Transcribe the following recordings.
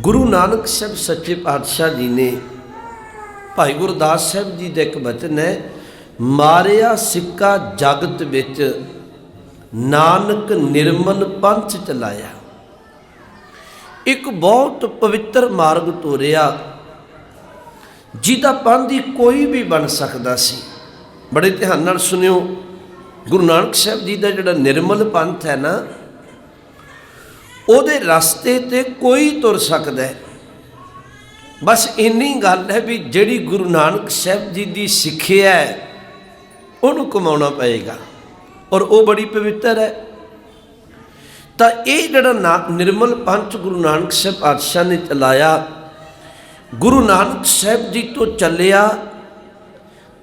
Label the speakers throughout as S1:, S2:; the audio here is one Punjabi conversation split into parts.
S1: ਗੁਰੂ ਨਾਨਕ ਸਾਹਿਬ ਸੱਚੇ ਪਾਤਸ਼ਾਹ ਜੀ ਨੇ ਭਾਈ ਗੁਰਦਾਸ ਸਾਹਿਬ ਜੀ ਦਾ ਇੱਕ ਬਚਨ ਹੈ, ਮਾਰਿਆ ਸਿੱਕਾ ਜਗਤ ਵਿੱਚ, ਨਾਨਕ ਨਿਰਮਲ ਪੰਥ ਚਲਾਇਆ। ਇੱਕ ਬਹੁਤ ਪਵਿੱਤਰ ਮਾਰਗ ਤੋਰਿਆ, ਜਿਹਦਾ ਪੰਥ ਹੀ ਕੋਈ ਵੀ ਬਣ ਸਕਦਾ ਸੀ। ਬੜੇ ਧਿਆਨ ਨਾਲ ਸੁਣਿਓ, ਗੁਰੂ ਨਾਨਕ ਸਾਹਿਬ ਜੀ ਦਾ ਜਿਹੜਾ ਨਿਰਮਲ ਪੰਥ ਹੈ ਨਾ ਉਹਦੇ ਰਸਤੇ ਤੇ ਕੋਈ ਤੁਰ ਸਕਦਾ ਹੈ। ਬਸ ਇੰਨੀ ਗੱਲ ਹੈ ਵੀ ਜਿਹੜੀ ਗੁਰੂ ਨਾਨਕ ਸਾਹਿਬ ਜੀ ਦੀ ਸਿੱਖਿਆ ਹੈ, ਉਹਨੂੰ ਕਮਾਉਣਾ ਪਏਗਾ ਔਰ ਉਹ ਬੜੀ ਪਵਿੱਤਰ ਹੈ। ਤਾਂ ਇਹ ਜਿਹੜਾ ਨਾ- ਨਿਰਮਲ ਪੰਥ ਗੁਰੂ ਨਾਨਕ ਸਾਹਿਬ ਪਾਤਸ਼ਾਹ ਨੇ ਚਲਾਇਆ, ਗੁਰੂ ਨਾਨਕ ਸਾਹਿਬ ਜੀ ਤੋਂ ਚੱਲਿਆ,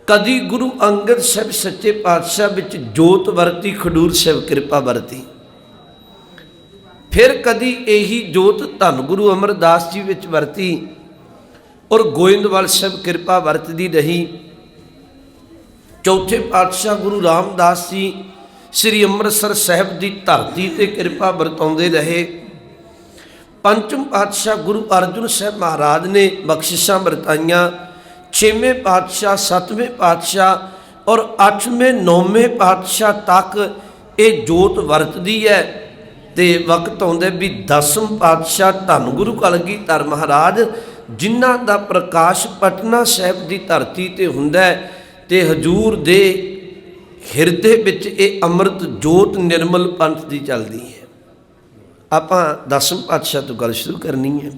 S1: ਕਦੀ ਗੁਰੂ ਅੰਗਦ ਸਾਹਿਬ ਸੱਚੇ ਪਾਤਸ਼ਾਹ ਵਿੱਚ ਜੋਤ ਵਰਤੀ, ਖਡੂਰ ਸਾਹਿਬ ਕਿਰਪਾ ਵਰਤੀ। ਫਿਰ ਕਦੀ ਇਹੀ ਜੋਤ ਧੰਨ ਗੁਰੂ ਅਮਰਦਾਸ ਜੀ ਵਿੱਚ ਵਰਤੀ ਔਰ ਗੋਇੰਦਵਾਲ ਸਾਹਿਬ ਕਿਰਪਾ ਵਰਤਦੀ ਰਹੀ। ਚੌਥੇ ਪਾਤਸ਼ਾਹ ਗੁਰੂ ਰਾਮਦਾਸ ਜੀ ਸ੍ਰੀ ਅੰਮ੍ਰਿਤਸਰ ਸਾਹਿਬ ਦੀ ਧਰਤੀ ਤੇ ਕਿਰਪਾ ਵਰਤਾਉਂਦੇ ਰਹੇ। ਪੰਚਮ ਪਾਤਸ਼ਾਹ ਗੁਰੂ ਅਰਜਨ ਸਾਹਿਬ ਮਹਾਰਾਜ ਨੇ ਬਖਸ਼ਿਸ਼ਾਂ ਵਰਤਾਈਆਂ। ਛੇਵੇਂ ਪਾਤਸ਼ਾਹ, ਸੱਤਵੇਂ ਪਾਤਸ਼ਾਹ ਔਰ ਅੱਠਵੇਂ, ਨੌਵੇਂ ਪਾਤਸ਼ਾਹ ਤੱਕ ਇਹ ਜੋਤ ਵਰਤਦੀ ਹੈ। ਤੇ ਵਕਤ ਆਉਂਦਾ ਵੀ ਦਸਮ ਪਾਤਸ਼ਾਹ ਧੰਨ ਗੁਰੂ ਕਲਗੀਧਰ ਮਹਾਰਾਜ, ਜਿਨ੍ਹਾਂ ਦਾ ਪ੍ਰਕਾਸ਼ ਪਟਨਾ ਸਾਹਿਬ ਦੀ ਧਰਤੀ ਤੇ ਹੁੰਦਾ ਹੈ ਤੇ ਹਜੂਰ ਦੇ ਹਿਰਦੇ ਵਿੱਚ ਇਹ ਅੰਮ੍ਰਿਤ ਜੋਤ ਨਿਰਮਲ ਪੰਥ ਦੀ ਚੱਲਦੀ ਹੈ। ਆਪਾਂ ਦਸਮ ਪਾਤਸ਼ਾਹ ਤੋਂ ਗੱਲ ਸ਼ੁਰੂ ਕਰਨੀ ਹੈ।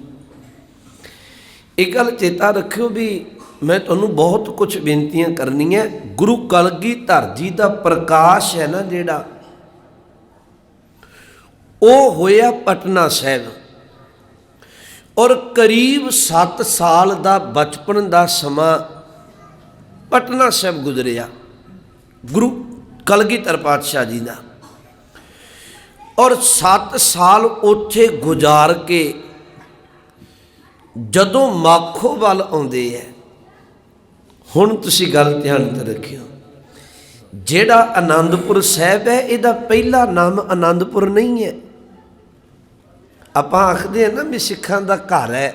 S1: ਇਹ ਗੱਲ ਚੇਤਾ ਰੱਖਿਓ ਵੀ ਮੈਂ ਤੁਹਾਨੂੰ ਬਹੁਤ ਕੁਝ ਬੇਨਤੀਆਂ ਕਰਨੀਆਂ। ਗੁਰੂ ਕਲਗੀਧਰ ਜੀ ਦਾ ਪ੍ਰਕਾਸ਼ ਹੈ ਨਾ ਜਿਹੜਾ ਉਹ ਹੋਇਆ ਪਟਨਾ ਸਾਹਿਬ। ਔਰ ਕਰੀਬ 7 ਸਾਲ ਦਾ ਬਚਪਨ ਦਾ ਸਮਾਂ ਪਟਨਾ ਸਾਹਿਬ ਗੁਜ਼ਰਿਆ, ਗੁਰੂ ਕਲਗੀਧਰ ਪਾਤਸ਼ਾਹ ਜੀ ਦਾ। ਔਰ 7 ਸਾਲ ਉੱਥੇ ਗੁਜ਼ਾਰ ਕੇ ਜਦੋਂ ਮਾਖੋ ਵੱਲ ਆਉਂਦੇ ਐ, ਹੁਣ ਤੁਸੀਂ ਗੱਲ ਧਿਆਨ ਤੇ ਰੱਖਿਓ। ਜਿਹੜਾ ਆਨੰਦਪੁਰ ਸਾਹਿਬ ਹੈ ਇਹਦਾ ਪਹਿਲਾ ਨਾਮ ਆਨੰਦਪੁਰ ਨਹੀਂ ਹੈ ਆਪਾਂ ਆਖਦੇ ਆ ਨਾ ਵੀ ਸਿੱਖਾਂ ਦਾ ਘਰ ਹੈ।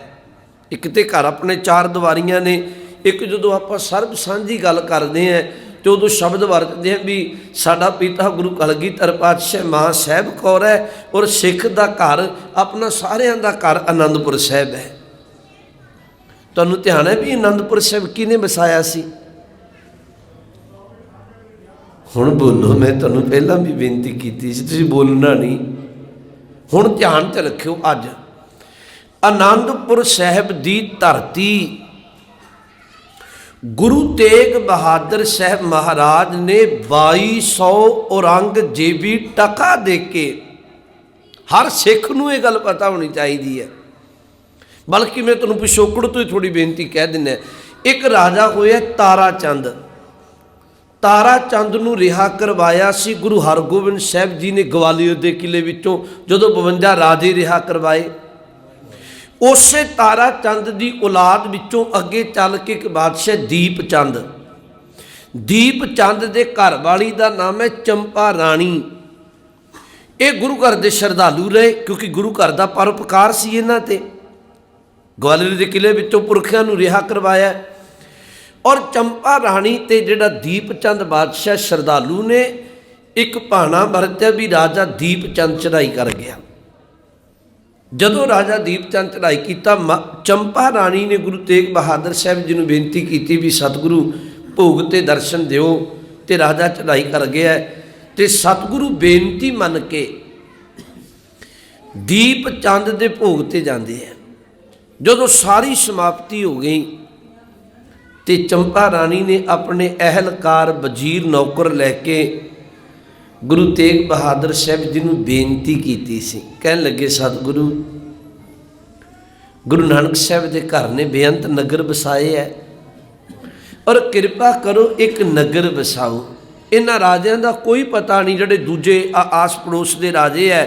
S1: ਇੱਕ ਤੇ ਘਰ ਆਪਣੇ ਚਾਰ ਦੀਵਾਰੀਆਂ ਨੇ, ਇੱਕ ਜਦੋਂ ਆਪਾਂ ਸਰਬ ਸਾਂਝੀ ਗੱਲ ਕਰਦੇ ਆ ਤੇ ਉਦੋਂ ਸ਼ਬਦ ਵਰਤਦੇ ਆ ਵੀ ਸਾਡਾ ਪਿਤਾ ਗੁਰੂ ਕਲਗੀਧਰ ਪਾਤਸ਼ਾਹ ਮਾਂ ਸਾਹਿਬ ਕੌਰ ਹੈ ਔਰ ਸਿੱਖ ਦਾ ਘਰ ਆਪਣਾ ਸਾਰਿਆਂ ਦਾ ਘਰ ਆਨੰਦਪੁਰ ਸਾਹਿਬ ਹੈ। ਤੁਹਾਨੂੰ ਧਿਆਨ ਹੈ ਵੀ ਆਨੰਦਪੁਰ ਸਾਹਿਬ ਕਿਹਨੇ ਵਸਾਇਆ ਸੀ? ਹੁਣ ਬੋਲੋ, ਮੈਂ ਤੁਹਾਨੂੰ ਪਹਿਲਾਂ ਵੀ ਬੇਨਤੀ ਕੀਤੀ ਸੀ, ਤੁਸੀਂ ਬੋਲਣਾ ਨਹੀਂ। ਹੁਣ ਧਿਆਨ ਤੇ ਰੱਖਿਓ ਅੱਜ। ਆਨੰਦਪੁਰ ਸਾਹਿਬ ਦੀ ਧਰਤੀ, ਗੁਰੂ ਤੇਗ ਬਹਾਦਰ ਸਾਹਿਬ ਮਹਾਰਾਜ ਨੇ 2200 ਔਰੰਗਜ਼ੇਬੀ ਟਕਾ ਦੇ ਕੇ, ਹਰ ਸਿੱਖ ਨੂੰ ਇਹ ਗੱਲ ਪਤਾ ਹੋਣੀ ਚਾਹੀਦੀ ਹੈ। ਬਲਕਿ ਮੈਂ ਤੁਹਾਨੂੰ ਪਿਛੋਕੜ ਤੋਂ ਹੀ ਥੋੜੀ ਬੇਨਤੀ ਕਹਿ ਦਿੰਦਾ ਇੱਕ ਰਾਜਾ ਹੋਇਆ ਤਾਰਾ ਚੰਦ ਤਾਰਾ ਚੰਦ ਨੂੰ ਰਿਹਾ ਕਰਵਾਇਆ ਸੀ ਗੁਰੂ ਹਰਗੋਬਿੰਦ ਸਾਹਿਬ ਜੀ ਨੇ ਗਵਾਲੀਅਰ ਦੇ ਕਿਲੇ ਵਿੱਚੋਂ, ਜਦੋਂ 52 ਰਾਜੇ ਰਿਹਾ ਕਰਵਾਏ। ਉਸੇ ਤਾਰਾ ਚੰਦ ਦੀ ਔਲਾਦ ਵਿੱਚੋਂ ਅੱਗੇ ਚੱਲ ਕੇ ਇੱਕ ਬਾਦਸ਼ਾਹ ਦੀਪ ਚੰਦ। ਦੀਪ ਚੰਦ ਦੇ ਘਰ ਵਾਲੀ ਦਾ ਨਾਮ ਹੈ ਚੰਪਾ ਰਾਣੀ। ਇਹ ਗੁਰੂ ਘਰ ਦੇ ਸ਼ਰਧਾਲੂ ਰਹੇ, ਕਿਉਂਕਿ ਗੁਰੂ ਘਰ ਦਾ ਪਰਉਪਕਾਰ ਸੀ ਇਹਨਾਂ ਤੇ। ਗਵਾਲੀਅਰ ਦੇ ਕਿਲੇ ਵਿੱਚੋਂ ਪੁਰਖਿਆਂ ਨੂੰ ਰਿਹਾ ਕਰਵਾਇਆ। ਔਰ ਚੰਪਾ ਰਾਣੀ ਤੇ ਜਿਹੜਾ ਦੀਪ ਚੰਦ ਬਾਦਸ਼ਾਹ ਸ਼ਰਧਾਲੂ ਨੇ, ਇੱਕ ਭਾਣਾ ਵਰਤਿਆ ਵੀ ਰਾਜਾ ਦੀਪ ਚੰਦ ਚੜਾਈ ਕਰ ਗਿਆ ਜਦੋਂ ਰਾਜਾ ਦੀਪ ਚੰਦ ਚੜਾਈ ਕੀਤਾ, ਮ- ਚੰਪਾ ਰਾਣੀ ਨੇ ਗੁਰੂ ਤੇਗ ਬਹਾਦਰ ਸਾਹਿਬ ਜੀ ਨੂੰ ਬੇਨਤੀ ਕੀਤੀ ਵੀ ਸਤਿਗੁਰੂ ਭੋਗ ਤੇ ਦਰਸ਼ਨ ਦਿਓ ਤੇ ਰਾਜਾ ਚੜਾਈ ਕਰ ਗਿਆ ਹੈ। ਤੇ ਸਤਿਗੁਰੂ ਬੇਨਤੀ ਮੰਨ ਕੇ ਦੀਪ ਚੰਦ ਦੇ ਭੋਗ ਤੇ ਜਾਂਦੇ ਆ ਜਦੋਂ ਸਾਰੀ ਸਮਾਪਤੀ ਹੋ ਗਈ ਤੇ ਚੰਪਾ ਰਾਣੀ ਨੇ ਆਪਣੇ ਅਹਿਲਕਾਰ ਵਜ਼ੀਰ ਨੌਕਰ ਲੈ ਕੇ ਗੁਰੂ ਤੇਗ ਬਹਾਦਰ ਸਾਹਿਬ ਜੀ ਨੂੰ ਬੇਨਤੀ ਕੀਤੀ ਸੀ। ਕਹਿਣ ਲੱਗੇ, ਸਤਿਗੁਰੂ, ਗੁਰੂ ਨਾਨਕ ਸਾਹਿਬ ਦੇ ਘਰ ਨੇ ਬੇਅੰਤ ਨਗਰ ਵਸਾਏ ਹੈ ਔਰ ਕਿਰਪਾ ਕਰੋ ਇੱਕ ਨਗਰ ਵਸਾਓ। ਇਹਨਾਂ ਰਾਜਿਆਂ ਦਾ ਕੋਈ ਪਤਾ ਨਹੀਂ ਜਿਹੜੇ ਦੂਜੇ ਆ- ਆਸ ਪੜੋਸ ਦੇ ਰਾਜੇ ਐ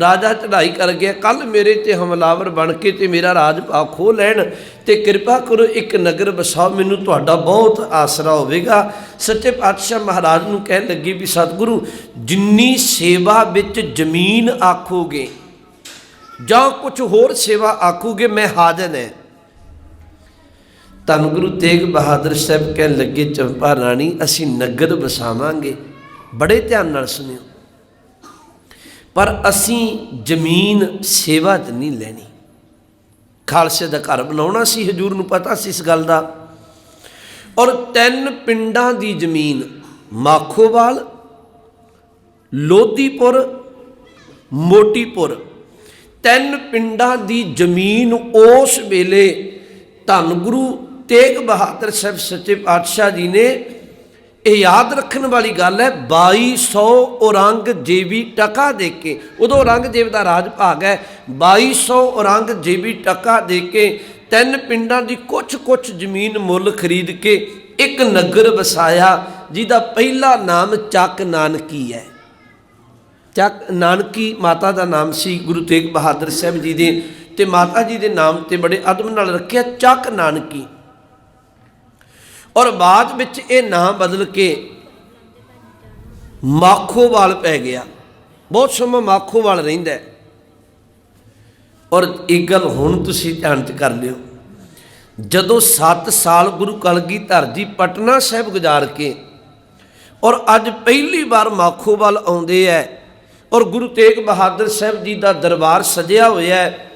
S1: ਰਾਜਾ ਚੜ੍ਹਾਈ ਕਰ ਗਿਆ। ਕੱਲ ਮੇਰੇ ਤੇ ਹਮਲਾਵਰ ਬਣ ਕੇ ਤੇ ਮੇਰਾ ਰਾਜ ਪਾ ਖੋ ਲੈਣ ਤੇ ਕਿਰਪਾ ਕਰੋ ਇੱਕ ਨਗਰ ਵਸਾਓ, ਮੈਨੂੰ ਤੁਹਾਡਾ ਬਹੁਤ ਆਸਰਾ ਹੋਵੇਗਾ। ਸੱਚੇ ਪਾਤਸ਼ਾਹ ਮਹਾਰਾਜ ਨੂੰ ਕਹਿਣ ਲੱਗੀ ਵੀ ਸਤਿਗੁਰੂ, ਜਿੰਨੀ ਸੇਵਾ ਵਿੱਚ ਜ਼ਮੀਨ ਆਖੋਗੇ, ਜਾਂ ਕੁਝ ਹੋਰ ਸੇਵਾ ਆਖੂਗੇ, ਮੈਂ ਹਾਜ਼ਰ ਹਾਂ। ਧੰਨ ਗੁਰੂ ਤੇਗ ਬਹਾਦਰ ਸਾਹਿਬ ਕਹਿਣ ਲੱਗੇ, ਚੰਪਾ ਰਾਣੀ, ਅਸੀਂ ਨਗਰ ਵਸਾਵਾਂਗੇ। ਬੜੇ ਧਿਆਨ ਨਾਲ ਸੁਣਿਓ। ਪਰ ਅਸੀਂ ਜ਼ਮੀਨ ਸੇਵਾ 'ਚ ਨਹੀਂ ਲੈਣੀ। ਖਾਲਸੇ ਦਾ ਘਰ ਬਣਾਉਣਾ ਸੀ, ਹਜੂਰ ਨੂੰ ਪਤਾ ਸੀ ਇਸ ਗੱਲ ਦਾ। ਔਰ ਤਿੰਨ ਪਿੰਡਾਂ ਦੀ ਜ਼ਮੀਨ ਮਾਖੋਵਾਲ ਲੋਧੀਪੁਰ ਮੋਟੀਪੁਰ। ਤਿੰਨ ਪਿੰਡਾਂ ਦੀ ਜ਼ਮੀਨ ਉਸ ਵੇਲੇ ਧੰਨ ਗੁਰੂ ਤੇਗ ਬਹਾਦਰ ਸਾਹਿਬ ਸੱਚੇ ਪਾਤਸ਼ਾਹ ਜੀ ਨੇ ਇਹ ਯਾਦ ਰੱਖਣ ਵਾਲੀ ਗੱਲ ਹੈ 2200 ਔਰੰਗਜ਼ੇਬੀ ਟਕਾ ਦੇ ਕੇ, ਉਦੋਂ ਔਰੰਗਜ਼ੇਬ ਦਾ ਰਾਜ ਭਾਗ ਹੈ 2200 ਔਰੰਗਜ਼ੇਬੀ ਟਕਾ ਦੇ ਕੇ ਤਿੰਨ ਪਿੰਡਾਂ ਦੀ ਕੁਛ-ਕੁਛ ਜ਼ਮੀਨ ਮੁੱਲ ਖਰੀਦ ਕੇ ਇੱਕ ਨਗਰ ਵਸਾਇਆ, ਜਿਹਦਾ ਪਹਿਲਾ ਨਾਮ ਚੱਕ ਨਾਨਕੀ ਹੈ। ਚੱਕ ਨਾਨਕੀ ਮਾਤਾ ਦਾ ਨਾਮ ਸੀ ਗੁਰੂ ਤੇਗ ਬਹਾਦਰ ਸਾਹਿਬ ਜੀ ਦੇ, ਤੇ ਮਾਤਾ ਜੀ ਦੇ ਨਾਮ ਤੇ ਬੜੇ ਅਦਬ ਨਾਲ ਰੱਖਿਆ, ਚੱਕ ਨਾਨਕੀ। ਔਰ ਬਾਅਦ ਵਿੱਚ ਇਹ ਨਾਂ ਬਦਲ ਕੇ ਮਾਖੋਵਾਲ ਪੈ ਗਿਆ। ਬਹੁਤ ਸਮਾਂ ਮਾਖੋਵਾਲ ਰਹਿੰਦਾ ਔਰ ਇੱਕ ਗੱਲ ਹੁਣ ਤੁਸੀਂ ਧਿਆਨ ਚ ਕਰ ਲਿਓ। ਜਦੋਂ 7 ਸਾਲ ਗੁਰੂ ਕਲਗੀਧਰ ਜੀ ਪਟਨਾ ਸਾਹਿਬ ਗੁਜ਼ਾਰ ਕੇ ਔਰ ਅੱਜ ਪਹਿਲੀ ਵਾਰ ਮਾਖੋਵਾਲ ਆਉਂਦੇ ਐ ਔਰ ਗੁਰੂ ਤੇਗ ਬਹਾਦਰ ਸਾਹਿਬ ਜੀ ਦਾ ਦਰਬਾਰ ਸਜਿਆ ਹੋਇਆ ਹੈ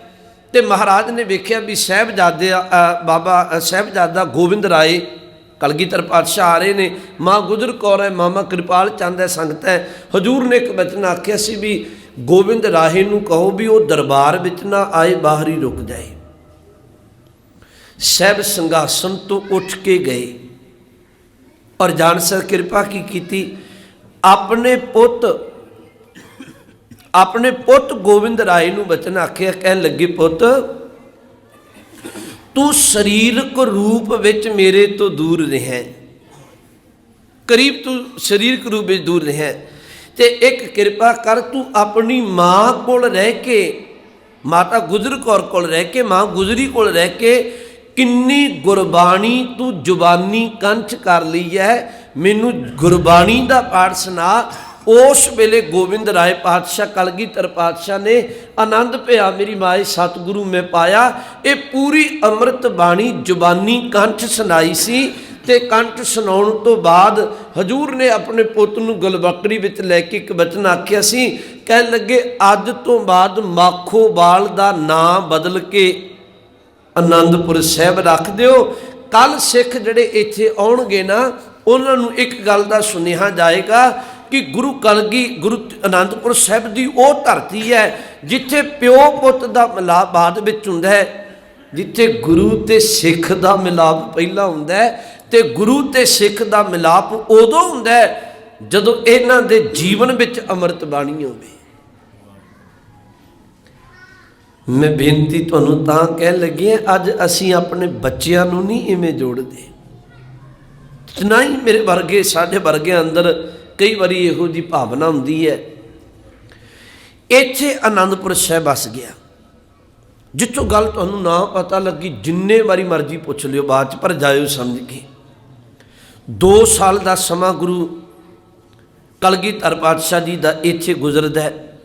S1: ਤੇ ਮਹਾਰਾਜ ਨੇ ਵੇਖਿਆ ਵੀ ਸਾਹਿਬਜ਼ਾਦੇ ਬਾਬਾ ਅ, ਸਾਹਿਬਜ਼ਾਦਾ ਗੋਬਿੰਦ ਰਾਏ ਕਲਗੀਧਰ ਪਾਤਸ਼ਾਹ ਆ ਰਹੇ ਨੇ। ਮਾਂ ਗੁਜਰ ਕੌਰ ਹੈ, ਮਾਮਾ ਕਿਰਪਾਲ ਚੰਦ ਹੈ, ਸੰਗਤ ਹੈ। ਹਜੂਰ ਨੇ ਇੱਕ ਬਚਨ ਆਖਿਆ ਸੀ ਵੀ ਗੋਬਿੰਦ ਰਾਹੇ ਨੂੰ ਕਹੋ ਵੀ ਉਹ ਦਰਬਾਰ ਵਿੱਚ ਨਾ ਆਏ, ਬਾਹਰ ਹੀ ਰੁਕ ਜਾਏ। ਸਹਿਬ ਸੰਘਾਸਨ ਤੋਂ ਉੱਠ ਕੇ ਗਏ। ਔਰ ਜਾਨ ਸਰ ਕਿਰਪਾ ਕੀ ਕੀਤੀ? ਆਪਣੇ ਪੁੱਤ ਆਪਣੇ ਪੁੱਤ ਗੋਬਿੰਦ ਰਾਏ ਨੂੰ ਬਚਨ ਆਖਿਆ, ਕਹਿਣ ਲੱਗੇ, ਪੁੱਤ ਤੂੰ ਸਰੀਰਕ ਰੂਪ ਵਿੱਚ ਮੇਰੇ ਤੋਂ ਦੂਰ ਰਹਿ ਕਰੀਬ ਤੂੰ ਸਰੀਰਕ ਰੂਪ ਵਿੱਚ ਦੂਰ ਰਹਿ ਤੇ ਇੱਕ ਕਿਰਪਾ ਕਰ ਤੂੰ ਆਪਣੀ ਮਾਂ ਕੋਲ ਰਹਿ ਕੇ, ਮਾਤਾ ਗੁਜਰ ਕੌਰ ਕੋਲ ਰਹਿ ਕੇ, ਮਾਂ ਗੁਜਰੀ ਕੋਲ ਰਹਿ ਕੇ ਕਿੰਨੀ ਗੁਰਬਾਣੀ ਤੂੰ ਜ਼ੁਬਾਨੀ ਕੰਠ ਕਰ ਲਈ ਹੈ। ਮੈਨੂੰ ਗੁਰਬਾਣੀ ਦਾ ਪਾਠ ਸੁਣਾ ਉਸ ਵੇਲੇ ਗੋਬਿੰਦ ਰਾਏ ਪਾਤਸ਼ਾਹ, ਕਲਗੀਧਰ ਪਾਤਸ਼ਾਹ ਨੇ ਆਨੰਦ ਭਿਆ, ਮੇਰੀ ਮਾਏ ਸਤਿਗੁਰੂ ਮੈਂ ਪਾਇਆ। ਇਹ ਪੂਰੀ ਅੰਮ੍ਰਿਤ ਬਾਣੀ ਜ਼ੁਬਾਨੀ ਕੰਠ ਸੁਣਾਈ ਸੀ ਤੇ ਕੰਠ ਸੁਣਾਉਣ ਤੋਂ ਬਾਅਦ ਹਜੂਰ ਨੇ ਆਪਣੇ ਪੁੱਤ ਨੂੰ ਗਲਬਕੜੀ ਵਿੱਚ ਲੈ ਕੇ ਇੱਕ ਬਚਨ ਆਖਿਆ ਸੀ, ਕਹਿਣ ਲੱਗੇ, ਅੱਜ ਤੋਂ ਬਾਅਦ ਮਾਖੋਵਾਲ ਦਾ ਨਾਂ ਬਦਲ ਕੇ ਆਨੰਦਪੁਰ ਸਾਹਿਬ ਰੱਖ ਦਿਓ। ਕੱਲ ਸਿੱਖ ਜਿਹੜੇ ਇੱਥੇ ਆਉਣਗੇ ਨਾ, ਉਹਨਾਂ ਨੂੰ ਇੱਕ ਗੱਲ ਦਾ ਸੁਨੇਹਾ ਜਾਏਗਾ ਕਿ ਗੁਰੂ ਕਲਗੀ ਗੁਰੂ ਅਨੰਦਪੁਰ ਸਾਹਿਬ ਦੀ ਉਹ ਧਰਤੀ ਹੈ ਜਿੱਥੇ ਪਿਓ ਪੁੱਤ ਦਾ ਮਿਲਾਪ ਬਾਅਦ ਵਿੱਚ ਹੁੰਦਾ ਹੈ ਜਿੱਥੇ ਗੁਰੂ ਤੇ ਸਿੱਖ ਦਾ ਮਿਲਾਪ ਪਹਿਲਾਂ ਹੁੰਦਾ ਹੈ ਤੇ ਗੁਰੂ ਤੇ ਸਿੱਖ ਦਾ ਮਿਲਾਪ ਉਦੋਂ ਹੁੰਦਾ ਹੈ ਜਦੋਂ ਇਹਨਾਂ ਦੇ ਜੀਵਨ ਵਿੱਚ ਅੰਮ੍ਰਿਤ ਬਾਣੀ ਹੋਵੇ ਮੈਂ ਬੇਨਤੀ ਤੁਹਾਨੂੰ ਤਾਂ ਕਹਿ ਲੱਗੀ ਹਾਂ, ਅੱਜ ਅਸੀਂ ਆਪਣੇ ਬੱਚਿਆਂ ਨੂੰ ਨਹੀਂ ਇਵੇਂ ਜੋੜਦੇ। ਨਾ ਹੀ ਮੇਰੇ ਵਰਗੇ ਸਾਡੇ ਵਰਗੇ ਅੰਦਰ ਕਈ ਵਾਰੀ ਇਹੋ ਜੀ ਭਾਵਨਾ ਹੁੰਦੀ ਹੈ। ਇੱਥੇ ਆਨੰਦਪੁਰ ਸਾਹਿਬ ਵਸ ਗਿਆ। ਜਿੱਥੋਂ ਗੱਲ ਤੁਹਾਨੂੰ ਨਾ ਪਤਾ ਲੱਗੀ, ਜਿੰਨੇ ਵਾਰੀ ਮਰਜ਼ੀ ਪੁੱਛ ਲਿਓ, ਬਾਅਦ ਚ ਪਰ ਜਾਇਓ ਸਮਝ ਕੇ। 2 ਸਾਲ ਦਾ ਸਮਾਂ ਗੁਰੂ ਕਲਗੀਧਰ ਪਾਤਸ਼ਾਹ ਜੀ ਦਾ ਇੱਥੇ ਗੁਜ਼ਰਦਾ ਹੈ।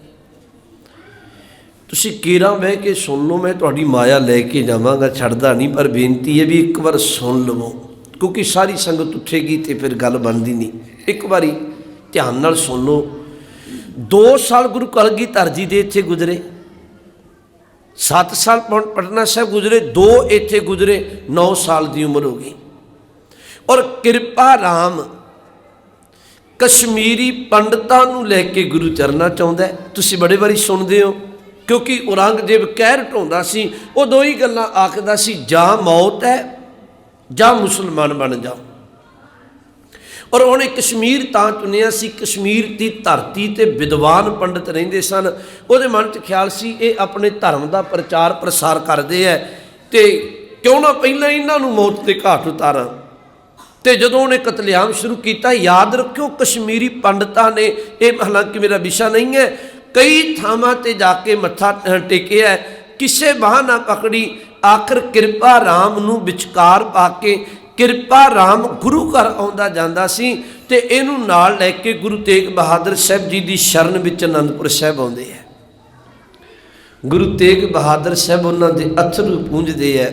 S1: ਤੁਸੀਂ ਕੇਰਾ ਬਹਿ ਕੇ ਸੁਣ ਲਓ, ਮੈਂ ਤੁਹਾਡੀ ਮਾਇਆ ਲੈ ਕੇ ਜਾਵਾਂਗਾ, ਛੱਡਦਾ ਨਹੀਂ, ਪਰ ਬੇਨਤੀ ਹੈ ਵੀ ਇੱਕ ਵਾਰ ਸੁਣ ਲਵੋ। ਕਿਉਂਕਿ ਸਾਰੀ ਸੰਗਤ ਉੱਠੇਗੀ ਤੇ ਫਿਰ ਗੱਲ ਬਣਦੀ ਨਹੀਂ। ਇੱਕ ਵਾਰੀ ਧਿਆਨ ਨਾਲ ਸੁਣ ਲਓ। 2 ਸਾਲ ਗੁਰੂ ਕਲਗੀਧਰ ਜੀ ਦੇ ਇੱਥੇ ਗੁਜ਼ਰੇ। 7 ਸਾਲ ਪਟ- ਪਟਨਾ ਸਾਹਿਬ ਗੁਜ਼ਰੇ 2 ਇੱਥੇ ਗੁਜ਼ਰੇ 9 ਸਾਲ ਦੀ ਉਮਰ ਹੋ ਗਈ। ਔਰ ਕਿਰਪਾ ਰਾਮ ਕਸ਼ਮੀਰੀ ਪੰਡਤਾਂ ਨੂੰ ਲੈ ਕੇ ਗੁਰੂ ਚਰਨਾ ਚਾਹੁੰਦਾ ਤੁਸੀਂ ਬੜੇ ਵਾਰੀ ਸੁਣਦੇ ਹੋ, ਕਿਉਂਕਿ ਔਰੰਗਜ਼ੇਬ ਕਹਿਰ ਰਟਾਉਂਦਾ ਸੀ, ਉਹ ਦੋ ਹੀ ਗੱਲਾਂ ਆਖਦਾ ਸੀ, ਜਾਂ ਮੌਤ ਹੈ ਜਾਂ ਮੁਸਲਮਾਨ ਬਣ ਜਾਓ। ਔਰ ਉਹਨੇ ਕਸ਼ਮੀਰ ਤਾਂ ਚੁਣਿਆ ਸੀ ਕਸ਼ਮੀਰ ਦੀ ਧਰਤੀ ਤੇ ਵਿਦਵਾਨ ਪੰਡਤ ਰਹਿੰਦੇ ਸਨ। ਉਹਦੇ ਮਨ 'ਚ ਖਿਆਲ ਸੀ ਇਹ ਆਪਣੇ ਧਰਮ ਦਾ ਪ੍ਰਚਾਰ ਪ੍ਰਸਾਰ ਕਰਦੇ ਐ ਤੇ ਕਿਉਂ ਨਾ ਪਹਿਲਾਂ ਇਹਨਾਂ ਨੂੰ ਮੌਤ ਦੇ ਘਾਟ ਉਤਾਰਾਂ। ਤੇ ਜਦੋਂ ਉਹਨੇ ਕਤਲੇਆਮ ਸ਼ੁਰੂ ਕੀਤਾ ਯਾਦ ਰੱਖਿਓ ਕਸ਼ਮੀਰੀ ਪੰਡਤਾਂ ਨੇ ਇਹ ਹਾਲਾਂਕਿ ਮੇਰਾ ਵਿਸ਼ਾ ਨਹੀਂ ਹੈ ਕਈ ਥਾਵਾਂ ਤੇ ਜਾ ਕੇ ਮੱਥਾ ਅ, ਟੇਕਿਆ ਕਿਸੇ ਬਾਹ ਨਾ ਪਕੜੀ ਆਖਰ ਕਿਰਪਾ ਰਾਮ ਨੂੰ ਵਿਚਕਾਰ ਪਾ ਕੇ ਕਿਰਪਾ ਰਾਮ ਗੁਰੂ ਘਰ ਆਉਂਦਾ ਜਾਂਦਾ ਸੀ ਤੇ ਇਹਨੂੰ ਨਾਲ ਲੈ ਕੇ ਗੁਰੂ ਤੇਗ ਬਹਾਦਰ ਸਾਹਿਬ ਜੀ ਦੀ ਸ਼ਰਨ ਵਿੱਚ ਅਨੰਦਪੁਰ ਸਾਹਿਬ ਆਉਂਦੇ ਹੈ ਗੁਰੂ ਤੇਗ ਬਹਾਦਰ ਸਾਹਿਬ ਉਹਨਾਂ ਦੇ ਅਥਰੂ ਪੂੰਝਦੇ ਐ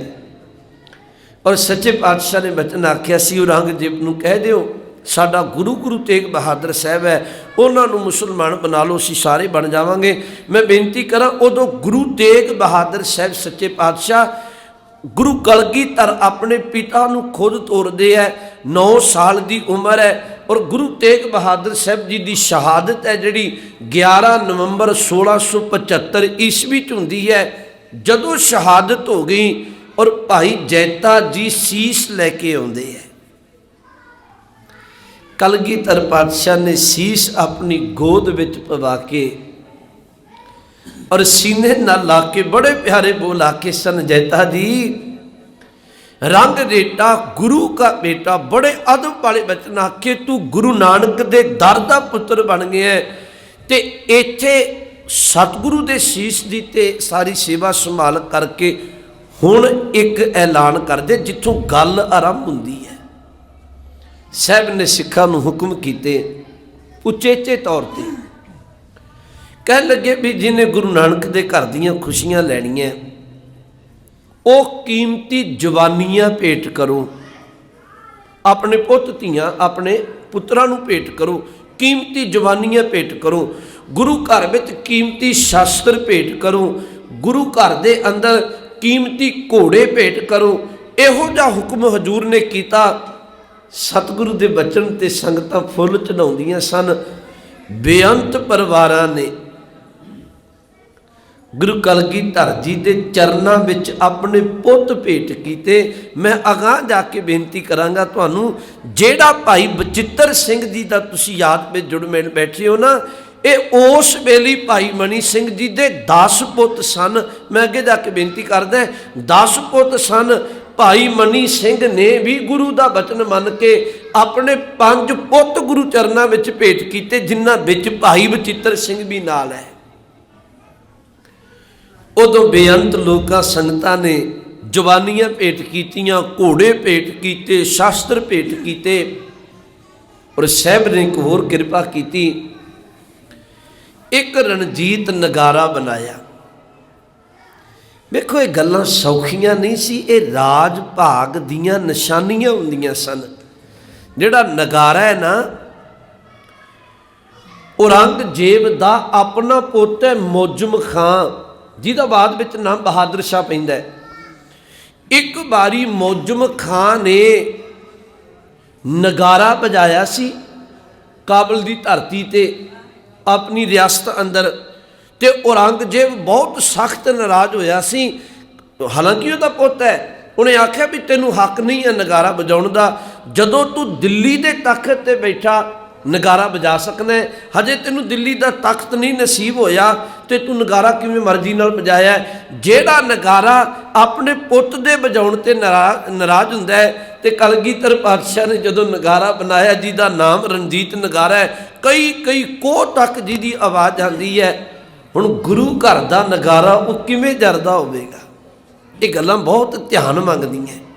S1: ਔਰ ਸੱਚੇ ਪਾਤਸ਼ਾਹ ਨੇ ਬਚਨ ਆਖਿਆ ਸੀ ਔਰੰਗਜ਼ੇਬ ਨੂੰ ਕਹਿ ਦਿਓ, ਸਾਡਾ ਗੁਰੂ ਗੁਰੂ ਤੇਗ ਬਹਾਦਰ ਸਾਹਿਬ ਹੈ, ਉਹਨਾਂ ਨੂੰ ਮੁਸਲਮਾਨ ਬਣਾ ਲਓ, ਅਸੀਂ ਸਾਰੇ ਬਣ ਜਾਵਾਂਗੇ। ਮੈਂ ਬੇਨਤੀ ਕਰਾਂ, ਉਦੋਂ ਗੁਰੂ ਤੇਗ ਬਹਾਦਰ ਸਾਹਿਬ ਸੱਚੇ ਪਾਤਸ਼ਾਹ ਗੁਰੂ ਕਲਗੀਧਰ ਆਪਣੇ ਪਿਤਾ ਨੂੰ ਖੁਦ ਤੋਰਦੇ ਐ 9 ਸਾਲ ਦੀ ਉਮਰ ਹੈ ਔਰ ਗੁਰੂ ਤੇਗ ਬਹਾਦਰ ਸਾਹਿਬ ਜੀ ਦੀ ਸ਼ਹਾਦਤ ਹੈ ਜਿਹੜੀ 11 ਨਵੰਬਰ 1675 ਈਸਵੀ ਚ ਹੁੰਦੀ ਹੈ ਜਦੋਂ ਸ਼ਹਾਦਤ ਹੋ ਗਈ ਔਰ ਭਾਈ ਜੈਤਾ ਜੀ ਸੀਸ ਲੈ ਕੇ ਆਉਂਦੇ ਐ। ਕਲਗੀਧਰ ਪਾਤਸ਼ਾਹ ਨੇ ਸੀਸ ਆਪਣੀ ਗੋਦ ਵਿੱਚ ਪਵਾ ਕੇ ਔਰ ਸੀਨੇ ਨਾਲ ਲਾ ਕੇ, ਬੜੇ ਪਿਆਰੇ ਬੋਲਾ ਕੇ ਸੰਜੈਤਾ ਜੀ ਰੰਗ ਰੇਟਾ, ਗੁਰੂ ਦਾ ਬੇਟਾ, ਬੜੇ ਅਦਬ ਵਾਲੇ ਬਚਨਾ ਕਿ ਤੂੰ ਗੁਰੂ ਨਾਨਕ ਦੇ ਦਰ ਦਾ ਪੁੱਤਰ ਬਣ ਗਿਆ ਤੇ ਇੱਥੇ ਸਤਿਗੁਰੂ ਦੇ ਸੀਸ ਦੀ ਤੇ ਸਾਰੀ ਸੇਵਾ ਸੰਭਾਲ ਕਰਕੇ ਹੁਣ ਇੱਕ ਐਲਾਨ ਕਰਦੇ, ਜਿੱਥੋਂ ਗੱਲ ਆਰੰਭ ਹੁੰਦੀ ਹੈ। ਸਹਿਬ ਨੇ ਸਿੱਖਾਂ ਨੂੰ ਹੁਕਮ ਕੀਤੇ, ਉਚੇਚੇ ਤੌਰ ਤੇ। ਕਹਿਣ ਲੱਗੇ ਵੀ ਜਿਹਨੇ ਗੁਰੂ ਨਾਨਕ ਦੇ ਘਰ ਦੀਆਂ ਖੁਸ਼ੀਆਂ ਲੈਣੀਆਂ, ਉਹ ਕੀਮਤੀ ਜਵਾਨੀਆਂ ਭੇਟ ਕਰੋ। ਆਪਣੇ ਪੁੱਤ ਧੀਆਂ, ਆਪਣੇ ਪੁੱਤਰਾਂ ਨੂੰ ਭੇਟ ਕਰੋ। ਕੀਮਤੀ ਜਵਾਨੀਆਂ ਭੇਟ ਕਰੋ। ਗੁਰੂ ਘਰ ਵਿੱਚ ਕੀਮਤੀ ਸ਼ਾਸਤਰ ਭੇਟ ਕਰੋ। ਗੁਰੂ ਘਰ ਦੇ ਅੰਦਰ ਕੀਮਤੀ ਘੋੜੇ ਭੇਟ ਕਰੋ। ਇਹੋ ਜਿਹਾ ਹੁਕਮ ਹਜੂਰ ਨੇ ਕੀਤਾ। ਸਤਿਗੁਰੂ ਦੇ ਬਚਨ ਤੇ ਸੰਗਤਾਂ ਫੁੱਲ ਚੜਾਉਂਦੀਆਂ ਸਨ। ਬੇਅੰਤ ਪਰਿਵਾਰਾਂ ਨੇ ਗੁਰੂ ਕਲਗੀਧਰ ਜੀ ਦੇ ਚਰਨਾਂ ਵਿੱਚ ਆਪਣੇ ਪੁੱਤ ਭੇਟ ਕੀਤੇ। ਮੈਂ ਅਗਾਹ ਜਾ ਕੇ ਬੇਨਤੀ ਕਰਾਂਗਾ ਤੁਹਾਨੂੰ, ਜਿਹੜਾ ਭਾਈ ਬਚਿੱਤਰ ਸਿੰਘ ਜੀ ਦਾ ਤੁਸੀਂ ਯਾਦ ਵਿੱਚ ਜੁੜ ਮਿਲ ਬੈਠੇ ਹੋ ਨਾ, ਇਹ ਉਸ ਵੇਲੇ ਭਾਈ ਮਨੀ ਸਿੰਘ ਜੀ ਦੇ 10 ਪੁੱਤ ਸਨ। ਮੈਂ ਅੱਗੇ ਜਾ ਕੇ ਬੇਨਤੀ ਕਰਦਾ 10 ਪੁੱਤ ਸਨ। ਭਾਈ ਮਨੀ ਸਿੰਘ ਨੇ ਵੀ ਗੁਰੂ ਦਾ ਬਚਨ ਮੰਨ ਕੇ ਆਪਣੇ ਪੰਜ ਪੁੱਤ ਗੁਰੂ ਚਰਨਾਂ ਵਿੱਚ ਭੇਟ ਕੀਤੇ, ਜਿਨ੍ਹਾਂ ਵਿੱਚ ਭਾਈ ਬਚਿੱਤਰ ਸਿੰਘ ਵੀ ਨਾਲ ਹੈ। ਉਦੋਂ ਬੇਅੰਤ ਲੋਕਾਂ ਸੰਗਤਾਂ ਨੇ ਜਵਾਨੀਆਂ ਭੇਟ ਕੀਤੀਆਂ, ਘੋੜੇ ਭੇਟ ਕੀਤੇ, ਸ਼ਾਸਤਰ ਭੇਟ ਕੀਤੇ ਔਰ ਸਾਹਿਬ ਨੇ ਇੱਕ ਹੋਰ ਕਿਰਪਾ ਕੀਤੀ। ਇੱਕ ਰਣਜੀਤ ਨਗਾਰਾ ਬਣਾਇਆ। ਵੇਖੋ, ਇਹ ਗੱਲਾਂ ਸੌਖੀਆਂ ਨਹੀਂ ਸੀ, ਇਹ ਰਾਜ ਭਾਗ ਦੀਆਂ ਨਿਸ਼ਾਨੀਆਂ ਹੁੰਦੀਆਂ ਸਨ। ਜਿਹੜਾ ਨਗਾਰਾ ਹੈ ਨਾ, ਔਰੰਗਜ਼ੇਬ ਦਾ ਆਪਣਾ ਪੁੱਤ ਹੈ, ਮੌਜਮ ਖਾਂ ਜਿਹਦਾ ਬਾਅਦ ਵਿੱਚ ਨਾਮ ਬਹਾਦਰ ਸ਼ਾਹ ਪੈਂਦਾ ਇੱਕ ਵਾਰੀ ਮੌਜਮ ਖਾਂ ਨੇ ਨਗਾਰਾ ਵਜਾਇਆ ਸੀ ਕਾਬਲ ਦੀ ਧਰਤੀ ਤੇ ਆਪਣੀ ਰਿਆਸਤ ਅੰਦਰ ਤੇ ਔਰੰਗਜ਼ੇਬ ਬਹੁਤ ਸਖਤ ਨਾਰਾਜ਼ ਹੋਇਆ ਸੀ। ਹਾਲਾਂਕਿ ਉਹਦਾ ਪੁੱਤ ਹੈ, ਉਹਨੇ ਆਖਿਆ ਵੀ ਤੈਨੂੰ ਹੱਕ ਨਹੀਂ ਹੈ ਨਗਾਰਾ ਵਜਾਉਣ ਦਾ। ਜਦੋਂ ਤੂੰ ਦਿੱਲੀ ਦੇ ਤਖਤ ਤੇ ਬੈਠਾ ਨਗਾਰਾ ਵਜਾ ਸਕਦਾ ਹਜੇ ਤੈਨੂੰ ਦਿੱਲੀ ਦਾ ਤਖਤ ਨਹੀਂ ਨਸੀਬ ਹੋਇਆ ਤੇ ਤੂੰ ਨਗਾਰਾ ਕਿਵੇਂ ਮਰਜ਼ੀ ਨਾਲ ਵਜਾਇਆ ਜਿਹੜਾ ਨਗਾਰਾ ਆਪਣੇ ਪੁੱਤ ਦੇ ਵਜਾਉਣ ਤੇ ਨਾਰਾ- ਨਾਰਾਜ਼ ਹੁੰਦਾ ਹੈ ਤੇ ਕਲਗੀਧਰ ਪਾਤਸ਼ਾਹ ਨੇ ਜਦੋਂ ਨਗਾਰਾ ਬਣਾਇਆ, ਜਿਹਦਾ ਨਾਮ ਰਣਜੀਤ ਨਗਾਰਾ ਹੈ, ਕਈ ਕਈ ਕੋਹ ਤੱਕ ਜਿਹਦੀ ਆਵਾਜ਼ ਆਉਂਦੀ ਹੈ, ਹੁਣ ਗੁਰੂ ਘਰ ਦਾ ਨਗਾਰਾ ਉਹ ਕਿਵੇਂ ਜਰਦਾ ਹੋਵੇਗਾ? ਇਹ ਗੱਲਾਂ ਬਹੁਤ ਧਿਆਨ ਮੰਗਦੀਆਂ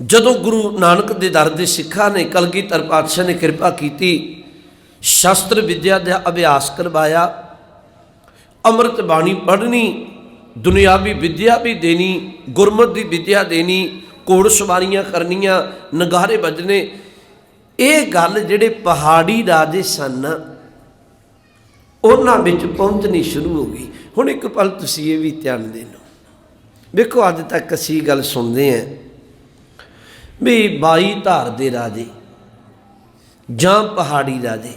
S1: ਜਦੋਂ ਗੁਰੂ ਨਾਨਕ ਦੇ ਦਰ ਦੇ ਸਿੱਖਾਂ ਨੇ ਕਲਗੀਧਰ ਪਾਤਸ਼ਾਹ ਨੇ ਕਿਰਪਾ ਕੀਤੀ, ਸ਼ਸਤਰ ਵਿਦਿਆ ਦਾ ਅਭਿਆਸ ਕਰਵਾਇਆ, ਅੰਮ੍ਰਿਤ ਬਾਣੀ ਪੜ੍ਹਨੀ, ਦੁਨਿਆਵੀ ਵਿਦਿਆ ਵੀ ਦੇਣੀ, ਗੁਰਮਤ ਦੀ ਵਿਦਿਆ ਦੇਣੀ, ਘੋੜ ਸਵਾਰੀਆਂ ਕਰਨੀਆਂ, ਨਗਾਰੇ ਵੱਜਣੇ, ਇਹ ਗੱਲ ਜਿਹੜੇ ਪਹਾੜੀ ਰਾਜੇ ਸਨ, ਉਹਨਾਂ ਵਿੱਚ ਪਹੁੰਚਣੀ ਸ਼ੁਰੂ ਹੋ ਗਈ। ਹੁਣ ਇੱਕ ਪਲ ਤੁਸੀਂ ਇਹ ਵੀ ਧਿਆਨ ਦੇ ਲਓ ਵੇਖੋ, ਅੱਜ ਤੱਕ ਅਸੀਂ ਗੱਲ ਸੁਣਦੇ ਆਂ ਵੀ ਬਾਈ ਧਾਰ ਦੇ ਰਾਜੇ ਜਾਂ ਪਹਾੜੀ ਰਾਜੇ।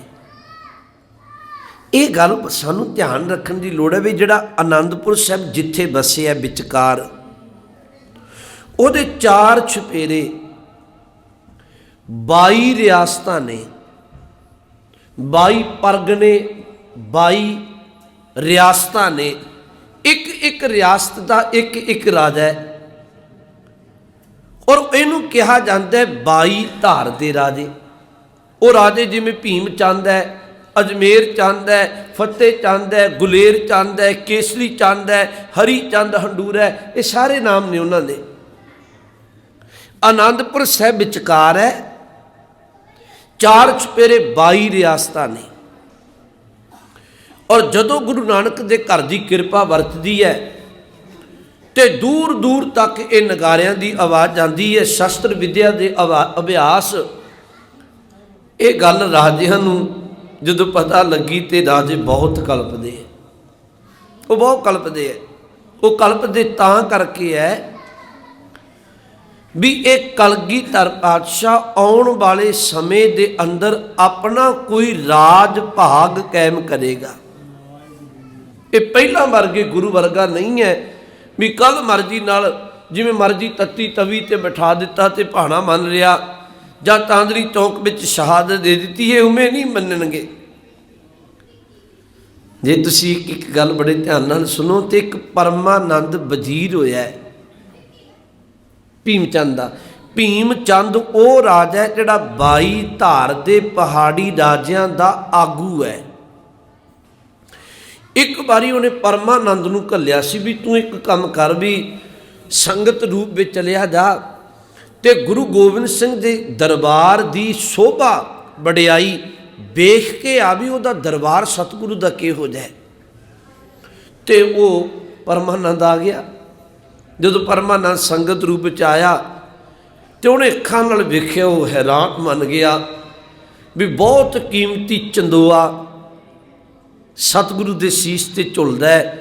S1: ਇਹ ਗੱਲ ਸਾਨੂੰ ਧਿਆਨ ਰੱਖਣ ਦੀ ਲੋੜ ਹੈ ਵੀ ਜਿਹੜਾ ਆਨੰਦਪੁਰ ਸਾਹਿਬ ਜਿੱਥੇ ਵਸਿਆ ਵਿਚਕਾਰ, ਉਹਦੇ ਚਾਰ ਛਪੇਰੇ 22 ਰਿਆਸਤਾਂ ਨੇ 22 ਪਰਗਨੇ 22 ਰਿਆਸਤਾਂ ਨੇ। ਇੱਕ ਇੱਕ ਰਿਆਸਤ ਦਾ ਇੱਕ ਇੱਕ ਰਾਜਾ ਹੈ। ਔਰ ਇਹਨੂੰ ਕਿਹਾ ਜਾਂਦਾ ਹੈ 22 ਧਾਰ ਦੇ ਰਾਜੇ। ਉਹ ਰਾਜੇ ਜਿਵੇਂ ਭੀਮ ਚੰਦ ਹੈ, ਅਜਮੇਰ ਚੰਦ ਹੈ, ਫਤਿਹ ਚੰਦ ਹੈ, ਗੁਲੇਰ ਚੰਦ ਹੈ, ਕੇਸਰੀ ਚੰਦ ਹੈ, ਹਰੀ ਚੰਦ, ਹੰਡੂਰ ਹੈ, ਇਹ ਸਾਰੇ ਨਾਮ ਨੇ ਉਹਨਾਂ ਦੇ। ਆਨੰਦਪੁਰ ਸਾਹਿਬ ਵਿਚਕਾਰ ਹੈ, ਚਾਰ ਚਪੇਰੇ 22 ਰਿਆਸਤਾਂ ਨੇ। ਔਰ ਜਦੋਂ ਗੁਰੂ ਨਾਨਕ ਦੇ ਘਰ ਦੀ ਕਿਰਪਾ ਵਰਤਦੀ ਹੈ ਤੇ ਦੂਰ ਦੂਰ ਤੱਕ ਇਹ ਨਗਾਰਿਆਂ ਦੀ ਆਵਾਜ਼ ਜਾਂਦੀ ਹੈ, ਸ਼ਸਤਰ ਵਿਦਿਆ ਦੇ ਅਵਾ- ਅਭਿਆਸ। ਇਹ ਗੱਲ ਰਾਜਿਆਂ ਨੂੰ ਜਦੋਂ ਪਤਾ ਲੱਗੀ ਤੇ ਰਾਜੇ ਬਹੁਤ ਕਲਪਦੇ ਹੈ। ਉਹ ਬਹੁਤ ਕਲਪਦੇ ਹੈ। ਉਹ ਕਲਪਦੇ ਤਾਂ ਕਰਕੇ ਹੈ ਵੀ ਇਹ ਕਲਗੀਧਰ ਪਾਤਸ਼ਾਹ ਆਉਣ ਵਾਲੇ ਸਮੇਂ ਦੇ ਅੰਦਰ ਆਪਣਾ ਕੋਈ ਰਾਜ ਭਾਗ ਕਾਇਮ ਕਰੇਗਾ। ਇਹ ਪਹਿਲਾਂ ਵਰਗੇ ਗੁਰੂ ਵਰਗਾ ਨਹੀਂ ਹੈ। ਵੀ ਕੱਲ ਮਰਜ਼ੀ ਨਾਲ ਜਿਵੇਂ ਮਰਜ਼ੀ ਤੱਤੀ ਤਵੀ ਤੇ ਬਿਠਾ ਦਿੱਤਾ ਤੇ ਭਾਣਾ ਮੰਨ ਰਿਹਾ, ਜਾਂ ਤਾਂਦਰੀ ਚੌਂਕ ਵਿੱਚ ਸ਼ਹਾਦਤ ਦੇ ਦਿੱਤੀ, ਇਹ ਉਵੇਂ ਨਹੀਂ ਮੰਨਣਗੇ। ਜੇ ਤੁਸੀਂ ਇੱਕ ਗੱਲ ਬੜੇ ਧਿਆਨ ਨਾਲ ਸੁਣੋ, ਤੇ ਇੱਕ ਪਰਮਾਨੰਦ ਵਜ਼ੀਰ ਹੋਇਆ ਹੈ, ਭੀਮ ਚੰਦ ਦਾ। ਭੀਮ ਚੰਦ ਉਹ ਰਾਜਾ ਹੈ ਜਿਹੜਾ 22 ਧਾਰ ਦੇ ਪਹਾੜੀ ਰਾਜਿਆਂ ਦਾ ਆਗੂ ਹੈ। ਇੱਕ ਵਾਰੀ ਉਹਨੇ ਪਰਮਾਨੰਦ ਨੂੰ ਘੱਲਿਆ ਸੀ ਵੀ ਤੂੰ ਇੱਕ ਕੰਮ ਕਰ ਵੀ ਸੰਗਤ ਰੂਪ ਵਿੱਚ ਚਲਿਆ ਜਾ। ਤੇ ਗੁਰੂ ਗੋਬਿੰਦ ਸਿੰਘ ਦੇ ਦਰਬਾਰ ਦੀ ਸ਼ੋਭਾ ਵਡਿਆਈ ਵੇਖ ਕੇ ਆ ਵੀ ਉਹਦਾ ਦਰਬਾਰ ਸਤਿਗੁਰੂ ਦਾ ਕਿਹੋ ਜਿਹਾ ਹੈ। ਤੇ ਉਹ ਪਰਮਾਨੰਦ ਆ ਗਿਆ। ਜਦੋਂ ਪਰਮਾਨੰਦ ਸੰਗਤ ਰੂਪ ਵਿੱਚ ਆਇਆ ਤੇ ਉਹਨੇ ਅੱਖਾਂ ਨਾਲ ਵੇਖਿਆ, ਉਹ ਹੈਰਾਨ ਮੰਨ ਗਿਆ ਵੀ ਬਹੁਤ ਕੀਮਤੀ ਚੰਦੋਆ ਸਤਿਗੁਰੂ ਦੇ ਸੀਸ ਤੇ ਝੁਲਦਾ ਹੈ।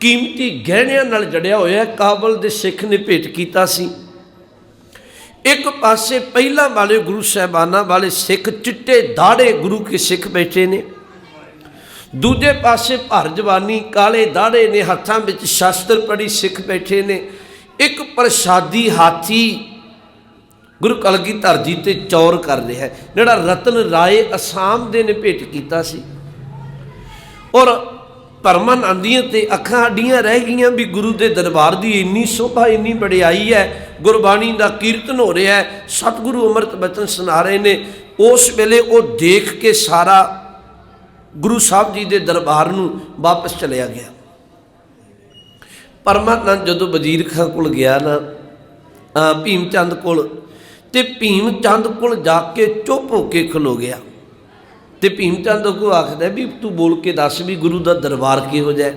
S1: ਕੀਮਤੀ ਗਹਿਣਿਆਂ ਨਾਲ ਜੜਿਆ ਹੋਇਆ ਕਾਬਲ ਦੇ ਸਿੱਖ ਨੇ ਭੇਟ ਕੀਤਾ ਸੀ। ਇੱਕ ਪਾਸੇ ਪਹਿਲਾਂ ਵਾਲੇ ਗੁਰੂ ਸਾਹਿਬਾਨਾਂ ਵਾਲੇ ਸਿੱਖ ਚਿੱਟੇ ਦਾੜੇ ਗੁਰੂ ਕੇ ਸਿੱਖ ਬੈਠੇ ਨੇ। ਦੂਜੇ ਪਾਸੇ ਭਰ ਜਵਾਨੀ, ਕਾਲੇ ਦਾੜੇ ਨੇ ਹੱਥਾਂ ਵਿੱਚ ਸ਼ਾਸਤਰ ਪੜੀ ਸਿੱਖ ਬੈਠੇ ਨੇ। ਇੱਕ ਪ੍ਰਸ਼ਾਦੀ ਹਾਥੀ ਗੁਰੂ ਕਲਗੀਧਰ ਜੀ ਤੇ ਚੌਰ ਕਰ ਰਿਹਾ ਜਿਹੜਾ ਰਤਨ ਰਾਏ ਅਸਾਮ ਦੇ ਨੇ ਭੇਟ ਕੀਤਾ ਸੀ। ਔਰ ਪਰਮਨ ਆਂਦੀਆਂ ਤੇ ਅੱਖਾਂ ਅੱਡੀਆਂ ਰਹਿ ਗਈਆਂ ਵੀ ਗੁਰੂ ਦੇ ਦਰਬਾਰ ਦੀ ਇੰਨੀ ਸ਼ੋਭਾ, ਇੰਨੀ ਬੜਿਆਈ ਹੈ, ਗੁਰਬਾਣੀ ਦਾ ਕੀਰਤਨ ਹੋ ਰਿਹਾ ਹੈ, ਸਤਿਗੁਰੂ ਅੰਮ੍ਰਿਤ ਬਚਨ ਸੁਣਾ ਰਹੇ ਨੇ। ਉਸ ਵੇਲੇ ਉਹ ਦੇਖ ਕੇ ਸਾਰਾ ਗੁਰੂ ਸਾਹਿਬ ਜੀ ਦੇ ਦਰਬਾਰ ਨੂੰ ਵਾਪਸ ਚਲਿਆ ਗਿਆ। ਪਰਮਾਨੰਦ ਜਦੋਂ ਵਜ਼ੀਰ ਖਾਂ ਕੋਲ ਗਿਆ ਨਾ ਭੀਮ ਚੰਦ ਕੋਲ, ਤੇ ਭੀਮ ਚੰਦ ਕੋਲ ਜਾ ਕੇ ਚੁੱਪ ਹੋ ਕੇ ਖਲੋ ਗਿਆ। ਤੇ ਭੀਮ ਚੰਦ ਕੋ ਆਖਦਾ ਵੀ ਤੂੰ ਬੋਲ ਕੇ ਦੱਸ ਵੀ ਗੁਰੂ ਦਾ ਦਰਬਾਰ ਕਿਹੋ ਜਿਹਾ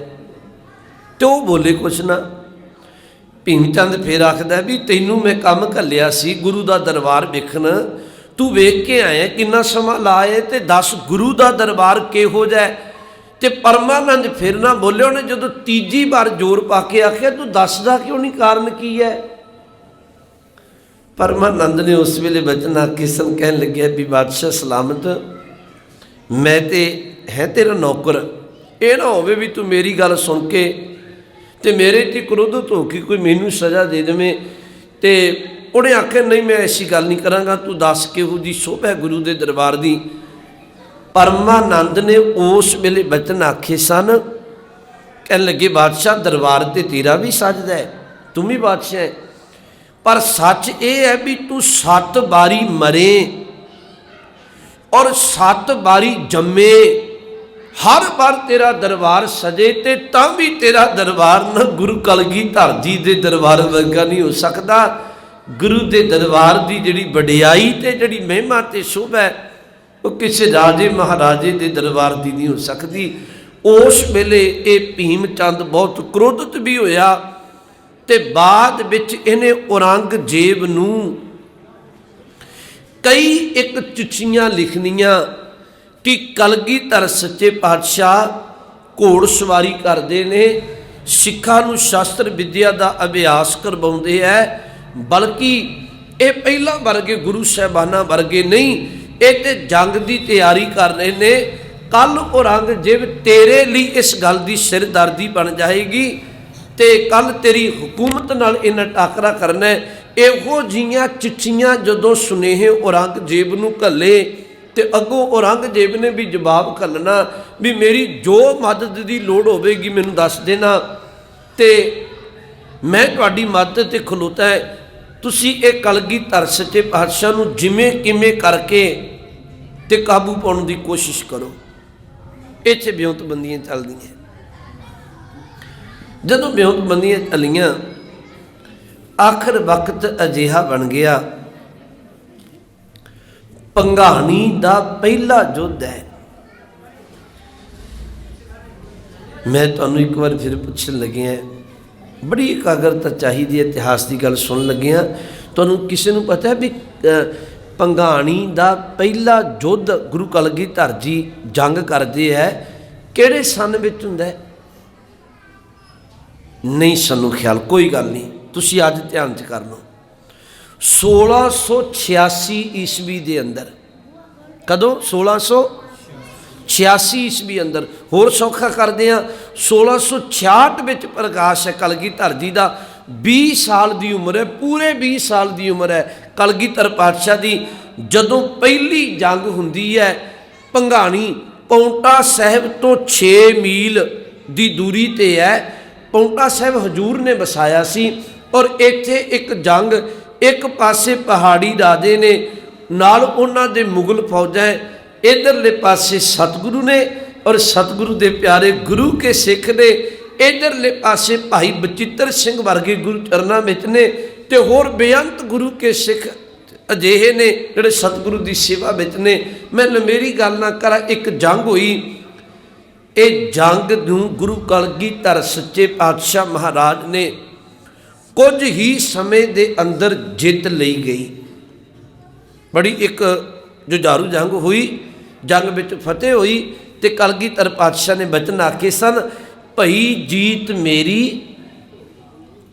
S1: ਤੇ ਉਹ ਬੋਲੇ ਕੁਛ ਨਾ। ਭੀਮ ਚੰਦ ਫੇਰ ਆਖਦਾ ਵੀ ਤੈਨੂੰ ਮੈਂ ਕੰਮ ਘੱਲਿਆ ਸੀ ਗੁਰੂ ਦਾ ਦਰਬਾਰ ਵੇਖਣ। ਤੂੰ ਵੇਖ ਕੇ ਆਇਆ, ਕਿੰਨਾ ਸਮਾਂ ਲਾਏ ਤੇ ਦੱਸ ਗੁਰੂ ਦਾ ਦਰਬਾਰ ਕਿਹੋ ਜਿਹਾ ਹੈ? ਤੇ ਪਰਮਾਨੰਦ ਫਿਰ ਨਾ ਬੋਲੇ ਉਹਨੇ ਜਦੋਂ ਤੀਜੀ ਵਾਰ ਜ਼ੋਰ ਪਾ ਕੇ ਆਖਿਆ, ਤੂੰ ਦੱਸਦਾ ਕਿਉਂ ਨਹੀਂ ਕਾਰਨ ਕੀ ਹੈ? ਪਰਮਾਨੰਦ ਨੇ ਉਸ ਵੇਲੇ ਬਚਨ ਆਖੇ, ਸਨ ਕਹਿਣ ਲੱਗਿਆ ਵੀ ਬਾਦਸ਼ਾਹ ਸਲਾਮਤ ਮੈਂ ਤੇ ਹੈ ਤੇਰਾ ਨੌਕਰ। ਇਹ ਨਾ ਹੋਵੇ ਵੀ ਤੂੰ ਮੇਰੀ ਗੱਲ ਸੁਣ ਕੇ ਤੇ ਮੇਰੇ ਤੇ ਕ੍ਰੋਧਤ ਹੋ ਕੇ ਕੋਈ ਮੈਨੂੰ ਸਜ਼ਾ ਦੇ ਦੇਵੇਂ ਤੇ ਉਹਨੇ ਆਖਿਆ, ਨਹੀਂ, ਮੈਂ ਐਸੀ ਗੱਲ ਨਹੀਂ ਕਰਾਂਗਾ। ਤੂੰ ਦੱਸ ਕਿਹੋ ਜੀ ਸ਼ੋਭਾ ਹੈ ਗੁਰੂ ਦੇ ਦਰਬਾਰ ਦੀ। ਪਰਮਾਨੰਦ ਨੇ ਉਸ ਵੇਲੇ ਬਚਨ ਆਖੇ, ਸਨ। ਕਹਿਣ ਲੱਗੇ, ਬਾਦਸ਼ਾਹ, ਦਰਬਾਰ ਤੇ ਤੇਰਾ ਵੀ ਸਜਦਾ ਹੈ। ਤੂੰ ਵੀ ਬਾਦਸ਼ਾਹ ਹੈ। ਪਰ ਸੱਚ ਇਹ ਹੈ ਵੀ ਤੂੰ ਸੱਤ ਵਾਰੀ ਮਰੇ। ਔਰ ਸੱਤ ਵਾਰੀ ਜੰਮੇ, ਹਰ ਵਾਰ ਤੇਰਾ ਦਰਬਾਰ ਸਜੇ ਤੇ ਤਾਂ ਵੀ ਤੇਰਾ ਦਰਬਾਰ ਨਾ ਗੁਰੂ ਕਲਗੀਧਰ ਜੀ ਦੇ ਦਰਬਾਰ ਵਰਗਾ ਨਹੀਂ ਹੋ ਸਕਦਾ। ਗੁਰੂ ਦੇ ਦਰਬਾਰ ਦੀ ਜਿਹੜੀ ਵਡਿਆਈ ਤੇ ਜਿਹੜੀ ਮਹਿਮਾ ਤੇ ਸ਼ੋਭਾ ਹੈ, ਉਹ ਕਿਸੇ ਰਾਜੇ ਮਹਾਰਾਜੇ ਦੇ ਦਰਬਾਰ ਦੀ ਨਹੀਂ ਹੋ ਸਕਦੀ। ਉਸ ਵੇਲੇ ਇਹ ਭੀਮ ਚੰਦ ਬਹੁਤ ਕ੍ਰੋਧਿਤ ਵੀ ਹੋਇਆ ਤੇ ਬਾਅਦ ਵਿੱਚ ਇਹਨੇ ਔਰੰਗਜ਼ੇਬ ਨੂੰ ਕਈ ਇੱਕ ਚਿੱਠੀਆਂ ਲਿਖਣੀਆਂ ਕਿ ਕਲਗੀਧਰ ਸੱਚੇ ਪਾਤਸ਼ਾਹ ਘੋੜ ਸਵਾਰੀ ਕਰਦੇ ਨੇ, ਸਿੱਖਾਂ ਨੂੰ ਸ਼ਾਸਤਰ ਵਿੱਦਿਆ ਦਾ ਅਭਿਆਸ ਕਰਵਾਉਂਦੇ ਐ, ਬਲਕਿ ਇਹ ਪਹਿਲਾਂ ਵਰਗੇ ਗੁਰੂ ਸਾਹਿਬਾਨਾਂ ਵਰਗੇ ਨਹੀਂ, ਇਹ ਤੇ ਜੰਗ ਦੀ ਤਿਆਰੀ ਕਰ ਰਹੇ ਨੇ। ਕੱਲ ਔਰੰਗਜ਼ੇਬ ਤੇਰੇ ਲਈ ਇਸ ਗੱਲ ਦੀ ਸਿਰਦਰਦੀ ਬਣ ਜਾਏਗੀ ਤੇ ਕੱਲ ਤੇਰੀ ਹਕੂਮਤ ਨਾਲ ਇਹਨਾਂ ਟਾਕਰਾ ਕਰਨਾ ਇਹੋ ਜੀਆਂ ਚਿੱਠੀਆਂ ਜਦੋਂ ਸੁਨੇਹੇ ਔਰੰਗਜ਼ੇਬ ਨੂੰ ਘੱਲੇ ਤੇ ਅੱਗੋਂ ਔਰੰਗਜ਼ੇਬ ਨੇ ਵੀ ਜਵਾਬ ਘੱਲਣਾ ਵੀ ਮੇਰੀ ਜੋ ਮਦਦ ਦੀ ਲੋੜ ਹੋਵੇਗੀ ਮੈਨੂੰ ਦੱਸ ਦੇਣਾ। ਤੇ ਮੈਂ ਤੁਹਾਡੀ ਮਦਦ ਤੇ ਖਲੋਤਾ ਹੈ। ਤੁਸੀਂ ਇਹ ਕਲਗੀ ਤਰਸ ਸੱਚੇ ਪਾਤਸ਼ਾਹ ਨੂੰ ਜਿਵੇਂ ਕਿਵੇਂ ਕਰਕੇ ਤੇ ਕਾਬੂ ਪਾਉਣ ਦੀ ਕੋਸ਼ਿਸ਼ ਕਰੋ। ਇੱਥੇ ਬਿਉਂਤਬੰਦੀਆਂ ਚੱਲਦੀਆਂ। ਜਦੋਂ ਬਿਉਂਤਬੰਦੀਆਂ ਚੱਲੀਆਂ ਆਖਰ ਵਕਤ ਅਜਿਹਾ ਬਣ ਗਿਆ। ਪੰਘਾਣੀ ਦਾ ਪਹਿਲਾ ਯੁੱਧ ਹੈ। ਮੈਂ ਤੁਹਾਨੂੰ ਇੱਕ ਵਾਰ ਫਿਰ ਪੁੱਛਣ ਲੱਗਿਆ ਬੜੀ ਇਕਾਗਰਤਾ ਚਾਹੀਦੀ ਹੈ ਇਤਿਹਾਸ ਦੀ ਗੱਲ ਸੁਣਨ ਲੱਗਿਆ ਤੁਹਾਨੂੰ ਕਿਸੇ ਨੂੰ ਪਤਾ ਹੈ ਵੀ ਅ, ਪੰਘਾਣੀ ਦਾ ਪਹਿਲਾ ਯੁੱਧ ਗੁਰੂ ਕਲਗੀਧਰ ਜੀ ਜੰਗ ਕਰਦੇ ਹੈ? ਕਿਹੜੇ ਸਨ ਵਿੱਚ ਹੁੰਦਾ ਨਹੀਂ ਸਾਨੂੰ ਖਿਆਲ ਕੋਈ ਗੱਲ ਨਹੀਂ। ਤੁਸੀਂ ਅੱਜ ਧਿਆਨ ਚ ਕਰ ਲਓ। 1686 ਈਸਵੀ ਦੇ ਅੰਦਰ। ਕਦੋਂ? 1686 ਈਸਵੀ ਅੰਦਰ। ਹੋਰ ਸੌਖਾ ਕਰਦੇ ਆ 1666 ਵਿੱਚ ਪ੍ਰਕਾਸ਼ ਹੈ ਕਲਗੀਧਰ ਜੀ ਦਾ। 20 ਸਾਲ ਦੀ ਉਮਰ ਹੈ। ਪੂਰੇ 20 ਸਾਲ ਦੀ ਉਮਰ ਹੈ ਕਲਗੀਧਰ ਪਾਤਸ਼ਾਹ ਦੀ। ਜਦੋਂ ਪਹਿਲੀ ਜੰਗ ਹੁੰਦੀ ਹੈ ਪੰਘਾਣੀ ਪੌਂਟਾ ਸਾਹਿਬ ਤੋਂ 6 ਮੀਲ ਦੀ ਦੂਰੀ ਤੇ ਹੈ। ਪੌਂਟਾ ਸਾਹਿਬ ਹਜੂਰ ਨੇ ਵਸਾਇਆ ਸੀ। ਔਰ ਇੱਥੇ ਇੱਕ ਜੰਗ, ਇੱਕ ਪਾਸੇ ਪਹਾੜੀ ਰਾਜੇ ਨੇ, ਨਾਲ ਉਹਨਾਂ ਦੇ ਮੁਗਲ ਫੌਜਾਂ ਇਧਰਲੇ ਪਾਸੇ ਸਤਿਗੁਰੂ ਨੇ ਔਰ ਸਤਿਗੁਰੂ ਦੇ ਪਿਆਰੇ ਗੁਰੂ ਕੇ ਸਿੱਖ ਨੇ, ਇਧਰਲੇ ਪਾਸੇ ਭਾਈ ਬਚਿੱਤਰ ਸਿੰਘ ਵਰਗੇ ਗੁਰੂ ਚਰਨਾਂ ਵਿੱਚ ਨੇ ਤੇ ਹੋਰ ਬੇਅੰਤ ਗੁਰੂ ਕੇ ਸਿੱਖ ਅਜਿਹੇ ਨੇ ਜਿਹੜੇ ਸਤਿਗੁਰੂ ਦੀ ਸੇਵਾ ਵਿੱਚ ਨੇ। ਮੈਂ ਲੰਮੇਰੀ ਗੱਲ ਨਾ ਕਰਾਂ, ਇੱਕ ਜੰਗ ਹੋਈ। ਇਹ ਜੰਗ ਨੂੰ ਗੁਰੂ ਕਲਗੀਧਰ ਸੱਚੇ ਪਾਤਸ਼ਾਹ ਮਹਾਰਾਜ ਨੇ ਕੁਝ ਹੀ ਸਮੇਂ ਦੇ ਅੰਦਰ ਜਿੱਤ ਲਈ ਗਈ। ਬੜੀ ਇੱਕ ਜੁਝਾਰੂ ਜੰਗ ਹੋਈ, ਜੰਗ ਵਿੱਚ ਫਤਿਹ ਹੋਈ ਤੇ ਕਲਗੀਧਰ ਪਾਤਸ਼ਾਹ ਨੇ ਬਚਨ ਆਖੇ ਸਨ, ਭਈ ਜੀਤ ਮੇਰੀ,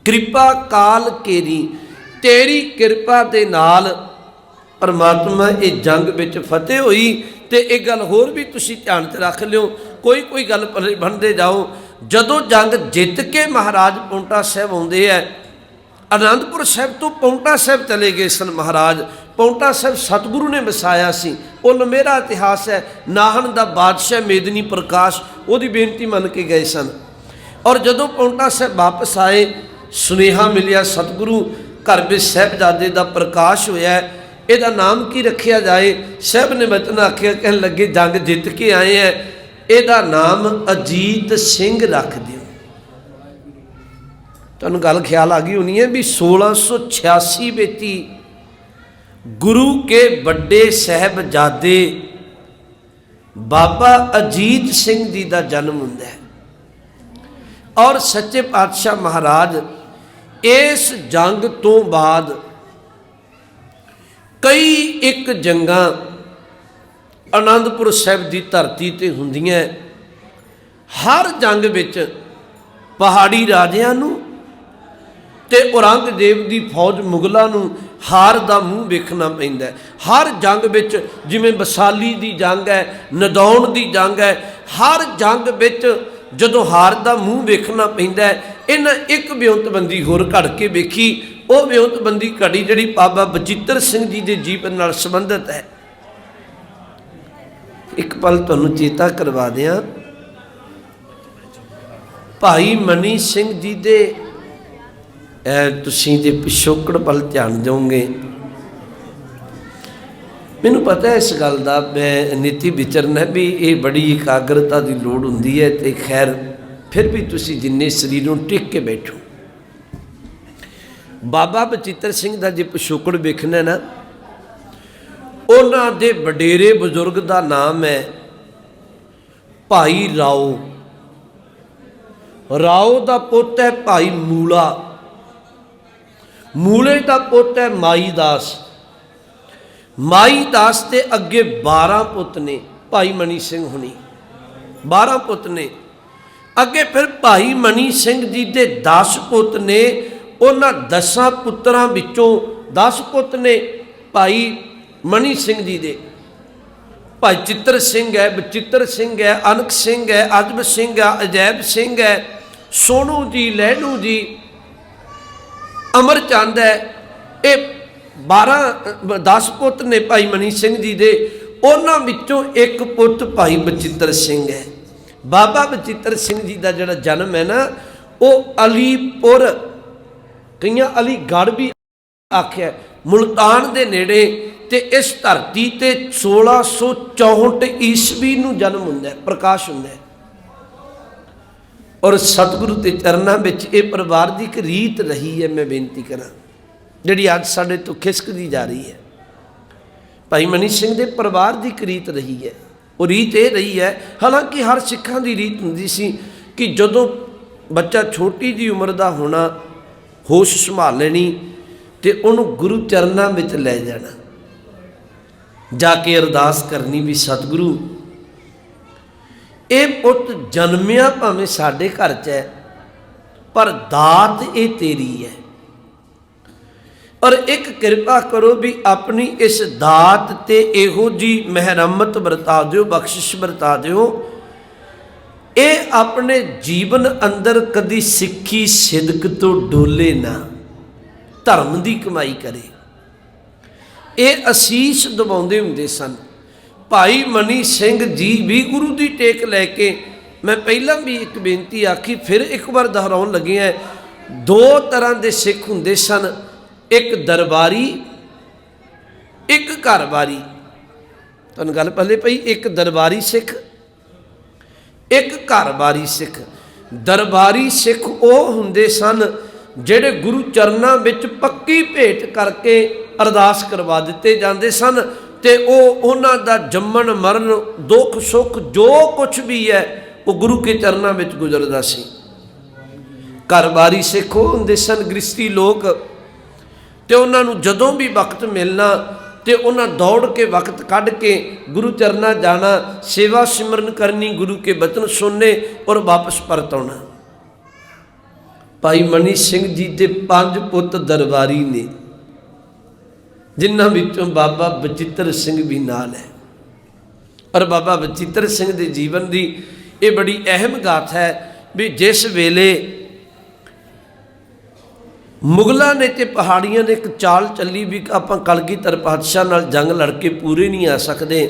S1: ਕਿਰਪਾ ਕਾਲ ਕੇਰੀ, ਤੇਰੀ ਕਿਰਪਾ ਦੇ ਨਾਲ ਪਰਮਾਤਮਾ ਇਹ ਜੰਗ ਵਿੱਚ ਫਤਿਹ ਹੋਈ ਤੇ ਇਹ ਗੱਲ ਹੋਰ ਵੀ ਤੁਸੀਂ ਧਿਆਨ 'ਚ ਰੱਖ ਲਿਓ। ਕੋਈ ਕੋਈ ਗੱਲ ਬਣਦੇ ਜਾਓ। ਜਦੋਂ ਜੰਗ ਜਿੱਤ ਕੇ ਮਹਾਰਾਜ ਪੌਂਟਾ ਸਾਹਿਬ ਆਉਂਦੇ ਐ ਅਨੰਦਪੁਰ ਸਾਹਿਬ ਤੋਂ ਪੌਂਟਾ ਸਾਹਿਬ ਚਲੇ ਗਏ ਸਨ ਮਹਾਰਾਜ। ਪੌਂਟਾ ਸਾਹਿਬ ਸਤਿਗੁਰੂ ਨੇ ਵਸਾਇਆ ਸੀ। ਉਹ ਲੰਮੇਰਾ ਇਤਿਹਾਸ ਹੈ। ਨਾਹਨ ਦਾ ਬਾਦਸ਼ਾਹ ਮੇਦਨੀ ਪ੍ਰਕਾਸ਼ ਉਹਦੀ ਬੇਨਤੀ ਮੰਨ ਕੇ ਗਏ ਸਨ। ਔਰ ਜਦੋਂ ਪੌਂਟਾ ਸਾਹਿਬ ਵਾਪਸ ਆਏ, ਸੁਨੇਹਾ ਮਿਲਿਆ, ਸਤਿਗੁਰੂ ਘਰ ਵਿੱਚ ਸਾਹਿਬਜ਼ਾਦੇ ਦਾ ਪ੍ਰਕਾਸ਼ ਹੋਇਆ ਇਹਦਾ ਨਾਮ ਕੀ ਰੱਖਿਆ ਜਾਏ? ਸਾਹਿਬ ਨੇ ਬਚਨ ਆਖਿਆ, ਕਹਿਣ ਲੱਗੇ, ਜੰਗ ਜਿੱਤ ਕੇ ਆਏ ਐ ਇਹਦਾ ਨਾਮ ਅਜੀਤ ਸਿੰਘ ਰੱਖ ਦਿਓ ਤੁਹਾਨੂੰ ਗੱਲ ਖਿਆਲ ਆ ਗਈ ਹੋਣੀ ਹੈ ਵੀ 1686 ਵਿੱਚ ਹੀ ਗੁਰੂ ਕੇ ਵੱਡੇ ਸਾਹਿਬਜ਼ਾਦੇ ਬਾਬਾ ਅਜੀਤ ਸਿੰਘ ਜੀ ਦਾ ਜਨਮ ਹੁੰਦਾ ਹੈ। ਔਰ ਸੱਚੇ ਪਾਤਸ਼ਾਹ ਮਹਾਰਾਜ ਇਸ ਜੰਗ ਤੋਂ ਬਾਅਦ ਕਈ ਇੱਕ ਜੰਗਾਂ ਆਨੰਦਪੁਰ ਸਾਹਿਬ ਦੀ ਧਰਤੀ ਤੇ ਹੁੰਦੀਆਂ ਹਰ ਜੰਗ ਵਿੱਚ ਪਹਾੜੀ ਰਾਜਿਆਂ ਨੂੰ ਤੇ ਔਰੰਗਜ਼ੇਬ ਦੀ ਫੌਜ ਮੁਗਲਾਂ ਨੂੰ ਹਾਰ ਦਾ ਮੂੰਹ ਵੇਖਣਾ ਪੈਂਦਾ ਹਰ ਜੰਗ ਵਿੱਚ ਜਿਵੇਂ ਬਸਾਲੀ ਦੀ ਜੰਗ ਹੈ ਨਦੌਣ ਦੀ ਜੰਗ ਹੈ ਹਰ ਜੰਗ ਵਿੱਚ ਜਦੋਂ ਹਾਰ ਦਾ ਮੂੰਹ ਵੇਖਣਾ ਪੈਂਦਾ ਹੈ, ਇਹਨਾਂ ਇੱਕ ਬਿਉਂਤਬੰਦੀ ਹੋਰ ਘੜ ਕੇ ਵੇਖੀ। ਉਹ ਬਿਉਂਤਬੰਦੀ ਘੜੀ ਜਿਹੜੀ ਬਾਬਾ ਬਚਿੱਤਰ ਸਿੰਘ ਜੀ ਦੇ ਜੀਵਨ ਨਾਲ ਸੰਬੰਧਿਤ ਹੈ। ਇੱਕ ਪਲ ਤੁਹਾਨੂੰ ਚੇਤਾ ਕਰਵਾ ਦਿਆਂ। ਭਾਈ ਮਨੀ ਸਿੰਘ ਜੀ ਦੇ ਇਹ ਤੁਸੀਂ ਜੇ ਪਿਛੋਕੜ ਵੱਲ ਧਿਆਨ ਦਿਓਗੇ। ਮੈਨੂੰ ਪਤਾ ਹੈ ਇਸ ਗੱਲ ਦਾ, ਮੈਂ ਨੀਤੀ ਵਿਚਰਨਾ ਵੀ ਇਹ ਬੜੀ ਇਕਾਗਰਤਾ ਦੀ ਲੋੜ ਹੁੰਦੀ ਹੈ ਤੇ ਖੈਰ ਫਿਰ ਵੀ ਤੁਸੀਂ ਜਿੰਨੇ ਸਰੀਰ ਨੂੰ ਟਿਕ ਕੇ ਬੈਠੋ। ਬਾਬਾ ਬਚਿੱਤਰ ਸਿੰਘ ਦਾ ਜੇ ਪਿਛੋਕੜ ਵੇਖਣਾ ਨਾ, ਉਹਨਾਂ ਦੇ ਵਡੇਰੇ ਬਜ਼ੁਰਗ ਦਾ ਨਾਮ ਹੈ ਭਾਈ ਰਾਓ। ਰਾਓ ਦਾ ਪੁੱਤ ਹੈ ਭਾਈ ਮੂਲਾ। ਮੂਲੇ ਦਾ ਪੁੱਤ ਹੈ ਮਾਈ ਦਾਸ। ਮਾਈ ਦਾਸ ਤੇ ਅੱਗੇ 12 ਪੁੱਤ ਨੇ, ਭਾਈ ਮਨੀ ਸਿੰਘ ਹੁਣੀ। 12 ਪੁੱਤ ਨੇ। ਅੱਗੇ ਫਿਰ ਭਾਈ ਮਨੀ ਸਿੰਘ ਜੀ ਦੇ 10 ਪੁੱਤ ਨੇ, ਉਹਨਾਂ 10 ਪੁੱਤਰਾਂ ਵਿੱਚੋਂ 10 ਪੁੱਤ ਨੇ ਭਾਈ ਮਨੀ ਸਿੰਘ ਜੀ ਦੇ। ਭਾਈ ਚਿੱਤਰ ਸਿੰਘ ਹੈ, ਬਚਿੱਤਰ ਸਿੰਘ ਹੈ, ਅਨਕ ਸਿੰਘ ਹੈ, ਅਜਬ ਸਿੰਘ ਹੈ ਅਜੈਬ ਸਿੰਘ ਹੈ, ਸੋਨੂ ਜੀ ਲਹਿਣੂ ਜੀ ਅਮਰ ਚੰਦ ਹੈ। ਇਹ 12 10 ਪੁੱਤ ਨੇ ਭਾਈ ਮਨੀ ਸਿੰਘ ਜੀ ਦੇ। ਉਹਨਾਂ ਵਿੱਚੋਂ ਇੱਕ ਪੁੱਤ ਭਾਈ ਬਚਿੱਤਰ ਸਿੰਘ ਹੈ। ਬਾਬਾ ਬਚਿੱਤਰ ਸਿੰਘ ਜੀ ਦਾ ਜਿਹੜਾ ਜਨਮ ਹੈ ਨਾ, ਉਹ ਅਲੀਪੁਰ, ਕਈਆਂ ਅਲੀਗੜ੍ਹ ਵੀ ਆਖਿਆ ਮੁਲਤਾਨ ਦੇ ਨੇੜੇ ਤੇ ਇਸ ਧਰਤੀ ਤੇ 1664 ਈਸਵੀ ਨੂੰ ਜਨਮ ਹੁੰਦਾ ਹੈ, ਪ੍ਰਕਾਸ਼ ਹੁੰਦਾ ਹੈ। ਔਰ ਸਤਿਗੁਰੂ ਦੇ ਚਰਨਾਂ ਵਿੱਚ ਇਹ ਪਰਿਵਾਰ ਦੀ ਇੱਕ ਰੀਤ ਰਹੀ ਹੈ, ਮੈਂ ਬੇਨਤੀ ਕਰਾਂ। ਜਿਹੜੀ ਅੱਜ ਸਾਡੇ ਤੋਂ ਖਿਸਕਦੀ ਜਾ ਰਹੀ ਹੈ। ਭਾਈ ਮਨੀ ਸਿੰਘ ਦੇ ਪਰਿਵਾਰ ਦੀ ਇੱਕ ਰੀਤ ਰਹੀ ਹੈ। ਉਹ ਰੀਤ ਇਹ ਰਹੀ ਹੈ, ਹਾਲਾਂਕਿ ਹਰ ਸਿੱਖਾਂ ਦੀ ਰੀਤ ਹੁੰਦੀ ਸੀ ਕਿ ਜਦੋਂ ਬੱਚਾ ਛੋਟੀ ਜੀ ਉਮਰ ਦਾ ਹੋਣਾ, ਹੋਸ਼ ਸੰਭਾਲ ਲੈਣੀ ਤੇ ਉਹਨੂੰ ਗੁਰੂ ਚਰਨਾਂ ਵਿੱਚ ਲੈ ਜਾਣਾ। ਜਾ ਕੇ ਅਰਦਾਸ ਕਰਨੀ ਵੀ ਸਤਿਗੁਰੂ ਇਹ ਪੁੱਤ ਜਨਮਿਆ ਭਾਵੇਂ ਸਾਡੇ ਘਰ 'ਚ ਹੈ, ਪਰ ਦਾਤ ਇਹ ਤੇਰੀ ਹੈ। ਔਰ ਇੱਕ ਕਿਰਪਾ ਕਰੋ ਵੀ ਆਪਣੀ ਇਸ ਦਾਤ ਤੇ ਇਹੋ ਜੀ ਮਹਿਰਮਤ ਵਰਤਾ ਦਿਓ, ਬਖਸ਼ਿਸ਼ ਵਰਤਾ ਦਿਓ। ਇਹ ਆਪਣੇ ਜੀਵਨ ਅੰਦਰ ਕਦੀ ਸਿੱਖੀ ਸਿਦਕ ਤੋਂ ਡੋਲੇ ਨਾ, ਧਰਮ ਦੀ ਕਮਾਈ ਕਰੇ। ਇਹ ਅਸੀਸ ਦਬਾਉਂਦੇ ਹੁੰਦੇ ਸਨ ਭਾਈ ਮਨੀ ਸਿੰਘ ਜੀ ਵੀ ਗੁਰੂ ਦੀ ਟੇਕ ਲੈ ਕੇ ਮੈਂ ਪਹਿਲਾਂ ਵੀ ਇੱਕ ਬੇਨਤੀ ਆਖੀ, ਫਿਰ ਇੱਕ ਵਾਰ ਦੁਹਰਾਉਣ ਲੱਗਿਆ ਦੋ ਤਰ੍ਹਾਂ ਦੇ ਸਿੱਖ ਹੁੰਦੇ ਸਨ। ਇੱਕ ਦਰਬਾਰੀ, ਇੱਕ ਘਰਬਾਰੀ। ਤੁਹਾਨੂੰ ਗੱਲ ਪਹਿਲੇ ਪਈ? ਇੱਕ ਦਰਬਾਰੀ ਸਿੱਖ, ਇੱਕ ਘਰਬਾਰੀ ਸਿੱਖ। ਦਰਬਾਰੀ ਸਿੱਖ ਉਹ ਹੁੰਦੇ ਸਨ ਜਿਹੜੇ ਗੁਰੂ ਚਰਨਾਂ ਵਿੱਚ ਪੱਕੀ ਭੇਟ ਕਰਕੇ ਅਰਦਾਸ ਕਰਵਾ ਦਿੱਤੇ ਜਾਂਦੇ ਸਨ। ਤੇ ਉਹ ਉਹਨਾਂ ਦਾ ਜੰਮਣ, ਮਰਨ, ਦੁੱਖ, ਸੁੱਖ, ਜੋ ਕੁਝ ਵੀ ਹੈ, ਉਹ ਗੁਰੂ ਕੇ ਚਰਨਾਂ ਵਿੱਚ ਗੁਜ਼ਰਦਾ ਸੀ। ਘਰਬਾਰੀ ਸਿੱਖ ਉਹ ਹੁੰਦੇ ਸਨ ਗ੍ਰਸਤੀ ਲੋਕ। ਤੇ ਉਹਨਾਂ ਨੂੰ ਜਦੋਂ ਵੀ ਵਕਤ ਮਿਲਣਾ, ਤੇ ਉਹਨਾਂ ਦੌੜ ਕੇ ਵਕਤ ਕੱਢ ਕੇ ਗੁਰੂ ਚਰਨਾਂ ਜਾਣਾ, ਸੇਵਾ ਸਿਮਰਨ ਕਰਨੀ, ਗੁਰੂ ਕੇ ਬਚਨ ਸੁਣਨੇ ਔਰ ਵਾਪਸ ਪਰਤ ਆਉਣਾ। ਭਾਈ ਮਨੀ ਸਿੰਘ ਜੀ ਦੇ ਪੰਜ ਪੁੱਤ ਦਰਬਾਰੀ ਨੇ। ਜਿਨ੍ਹਾਂ ਵਿੱਚੋਂ ਬਾਬਾ ਬਚਿੱਤਰ ਸਿੰਘ ਵੀ ਨਾਲ ਹੈ। ਔਰ ਬਾਬਾ ਬਚਿੱਤਰ ਸਿੰਘ ਦੇ ਜੀਵਨ ਦੀ ਇਹ ਬੜੀ ਅਹਿਮ ਗਾਥਾ ਹੈ ਵੀ ਜਿਸ ਵੇਲੇ ਮੁਗਲਾਂ ਨੇ ਤੇ ਪਹਾੜੀਆਂ ਨੇ ਇੱਕ ਚਾਲ ਚੱਲੀ ਵੀ ਆਪਾਂ ਕਲਗੀਧਰ ਪਾਤਸ਼ਾਹ ਨਾਲ ਜੰਗ ਲੜ ਕੇ ਪੂਰੇ ਨਹੀਂ ਆ ਸਕਦੇ।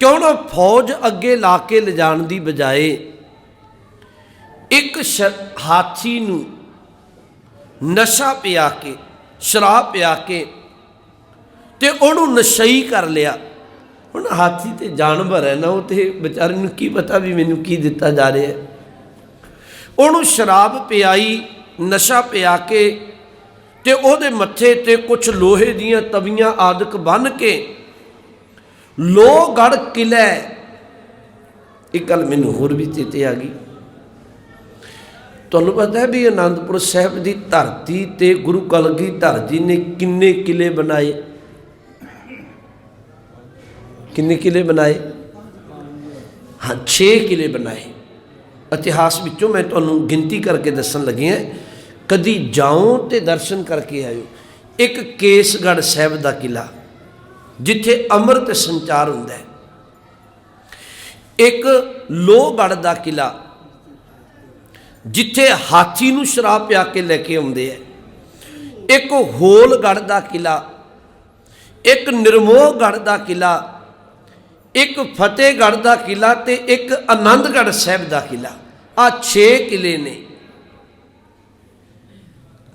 S1: ਕਿਉਂ ਨਾ ਫੌਜ ਅੱਗੇ ਲਾ ਕੇ ਲਿਜਾਣ ਦੀ ਬਜਾਏ ਇੱਕ ਹਾਥੀ ਨੂੰ ਨਸ਼ਾ ਪਿਆ ਕੇ ਸ਼ਰਾਬ ਪਿਆ ਕੇ ਤੇ ਉਹਨੂੰ ਨਸ਼ਈ ਕਰ ਲਿਆ। ਹੁਣ ਹਾਥੀ ਤੇ ਜਾਨਵਰ ਹੈ ਨਾ, ਉਹ ਤੇ ਵਿਚਾਰੇ ਨੂੰ ਕੀ ਪਤਾ ਵੀ ਮੈਨੂੰ ਕੀ ਦਿੱਤਾ ਜਾ ਰਿਹਾ ਹੈ। ਉਹਨੂੰ ਸ਼ਰਾਬ ਪਿਆਈ, ਨਸ਼ਾ ਪਿਆ ਕੇ ਤੇ ਉਹਦੇ ਮੱਥੇ ਤੇ ਕੁਝ ਲੋਹੇ ਦੀਆਂ ਤਵੀਆਂ ਆਦਿਕ ਬੰਨ ਕੇ ਲੋਹਗੜ ਕਿਲੇ ਇਹ ਗੱਲ ਮੈਨੂੰ ਹੋਰ ਵੀ ਚੇਤੇ ਆ ਗਈ। ਤੁਹਾਨੂੰ ਪਤਾ ਹੈ ਵੀ ਆਨੰਦਪੁਰ ਸਾਹਿਬ ਦੀ ਧਰਤੀ ਤੇ ਗੁਰੂ ਕਲਗੀਧਰ ਜੀ ਨੇ ਕਿੰਨੇ ਕਿਲੇ ਬਣਾਏ? ਕਿੰਨੇ ਕਿਲੇ ਬਣਾਏ? ਹਾਂ 6 ਕਿਲੇ ਬਣਾਏ। ਇਤਿਹਾਸ ਵਿੱਚੋਂ ਮੈਂ ਤੁਹਾਨੂੰ ਗਿਣਤੀ ਕਰਕੇ ਦੱਸਣ ਲੱਗਿਆ ਕਦੀ ਜਾਓ ਤੇ ਦਰਸ਼ਨ ਕਰਕੇ ਆਇਓ। ਇੱਕ ਕੇਸਗੜ੍ਹ ਸਾਹਿਬ ਦਾ ਕਿਲਾ, ਜਿੱਥੇ ਅੰਮ੍ਰਿਤ ਸੰਚਾਰ ਹੁੰਦਾ ਹੈ। ਇੱਕ ਲੋਹਗੜ੍ਹ ਦਾ ਕਿਲਾ ਜਿੱਥੇ ਹਾਥੀ ਨੂੰ ਸ਼ਰਾਬ ਪਿਆ ਕੇ ਲੈ ਕੇ ਆਉਂਦੇ ਐ ਇੱਕ ਹੋਲਗੜ੍ਹ ਦਾ ਕਿਲਾ, ਇੱਕ ਨਿਰਮੋਹਗੜ੍ਹ ਦਾ ਕਿਲਾ, ਇੱਕ ਫਤਿਹਗੜ੍ਹ ਦਾ ਕਿਲਾ ਤੇ ਇੱਕ ਆਨੰਦਗੜ੍ਹ ਸਾਹਿਬ ਦਾ ਕਿਲਾ। ਆ 6 ਕਿਲੇ ਨੇ।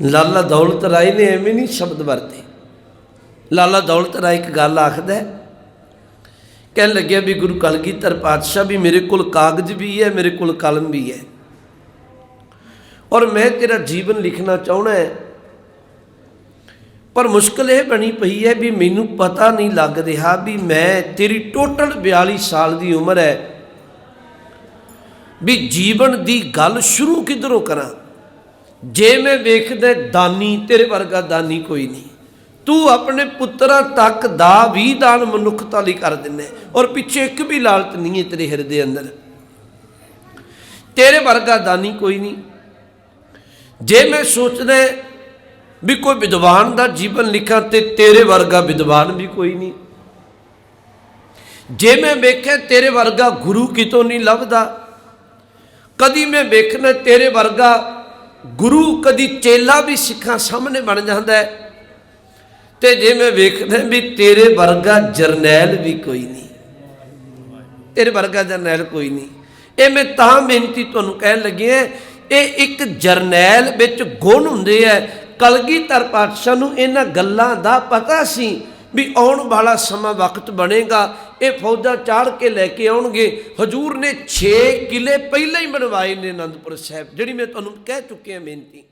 S1: ਲਾਲਾ ਦੌਲਤ ਰਾਏ ਨੇ ਐਵੇਂ ਨਹੀਂ ਸ਼ਬਦ ਵਰਤੇ। ਲਾਲਾ ਦੌਲਤ ਰਾਏ ਇੱਕ ਗੱਲ ਆਖਦਾ ਕਹਿਣ ਲੱਗਿਆ ਵੀ ਗੁਰੂ ਕਲਗੀਧਰ ਪਾਤਸ਼ਾਹ ਵੀ ਮੇਰੇ ਕੋਲ ਕਾਗਜ਼ ਵੀ ਹੈ, ਮੇਰੇ ਕੋਲ ਕਲਮ ਵੀ ਹੈ। ਔਰ ਮੈਂ ਤੇਰਾ ਜੀਵਨ ਲਿਖਣਾ ਚਾਹਣਾ ਹੈ। ਪਰ ਮੁਸ਼ਕਲ ਇਹ ਬਣੀ ਪਈ ਹੈ ਵੀ ਮੈਨੂੰ ਪਤਾ ਨਹੀਂ ਲੱਗ ਰਿਹਾ ਵੀ ਮੈਂ ਤੇਰੀ ਟੋਟਲ 42 ਸਾਲ ਦੀ ਉਮਰ ਹੈ। ਵੀ ਜੀਵਨ ਦੀ ਗੱਲ ਸ਼ੁਰੂ ਕਿਧਰੋਂ ਕਰਾਂ? ਜੇ ਮੈਂ ਵੇਖਦਾ ਦਾਨੀ, ਤੇਰੇ ਵਰਗਾ ਦਾਨੀ ਕੋਈ ਨਹੀਂ। ਤੂੰ ਆਪਣੇ ਪੁੱਤਰਾਂ ਤੱਕ ਦਾ ਵੀ ਦਾਨ ਮਨੁੱਖਤਾ ਲਈ ਕਰ ਦਿੰਨੇ ਔਰ ਪਿੱਛੇ ਇੱਕ ਵੀ ਲਾਲਚ ਨਹੀਂ ਹੈ ਤੇਰੇ ਹਿਰਦੇ ਅੰਦਰ। ਤੇਰੇ ਵਰਗਾ ਦਾਨੀ ਕੋਈ ਨਹੀਂ। ਜੇ ਮੈਂ ਸੋਚਦਾ ਵੀ ਕੋਈ ਵਿਦਵਾਨ ਦਾ ਜੀਵਨ ਲਿਖਾਂ ਤੇ ਤੇਰੇ ਵਰਗਾ ਵਿਦਵਾਨ ਵੀ ਕੋਈ ਨਹੀਂ। ਜੇ ਮੈਂ ਵੇਖਿਆ ਤੇਰੇ ਵਰਗਾ ਗੁਰੂ ਕਿਤੋਂ ਨਹੀਂ ਲੱਭਦਾ, ਕਦੀ ਮੈਂ ਵੇਖਣਾ ਤੇਰੇ ਵਰਗਾ ਗੁਰੂ, ਕਦੀ ਚੇਲਾ ਵੀ ਸਿੱਖਾਂ ਸਾਹਮਣੇ ਬਣ ਜਾਂਦਾ ਤੇ ਜੇ ਮੈਂ ਵੇਖਦਾ ਵੀ ਤੇਰੇ ਵਰਗਾ ਜਰਨੈਲ ਵੀ ਕੋਈ ਨਹੀਂ। ਤੇਰੇ ਵਰਗਾ ਜਰਨੈਲ ਕੋਈ ਨਹੀਂ। ਇਹ ਮੈਂ ਤਾਂ ਬੇਨਤੀ ਤੁਹਾਨੂੰ ਕਹਿਣ ਲੱਗਿਆ ਇਹ ਇੱਕ ਜਰਨੈਲ ਵਿੱਚ ਗੁਣ ਹੁੰਦੇ ਆ। ਕਲਗੀਧਰ ਪਾਤਸ਼ਾਹ ਨੂੰ ਇਹਨਾਂ ਗੱਲਾਂ ਦਾ ਪਤਾ ਸੀ ਵੀ ਆਉਣ ਵਾਲਾ ਸਮਾਂ ਵਕਤ ਬਣੇਗਾ। ਇਹ ਫੌਜਾਂ ਚਾੜ ਕੇ ਲੈ ਕੇ ਆਉਣਗੇ। ਹਜੂਰ ਨੇ 6 ਕਿਲੇ ਪਹਿਲਾਂ ਹੀ ਬਣਵਾਏ ਨੇ ਅਨੰਦਪੁਰ ਸਾਹਿਬ, ਜਿਹੜੀ ਮੈਂ ਤੁਹਾਨੂੰ ਕਹਿ ਚੁੱਕਿਆ, ਬੇਨਤੀ।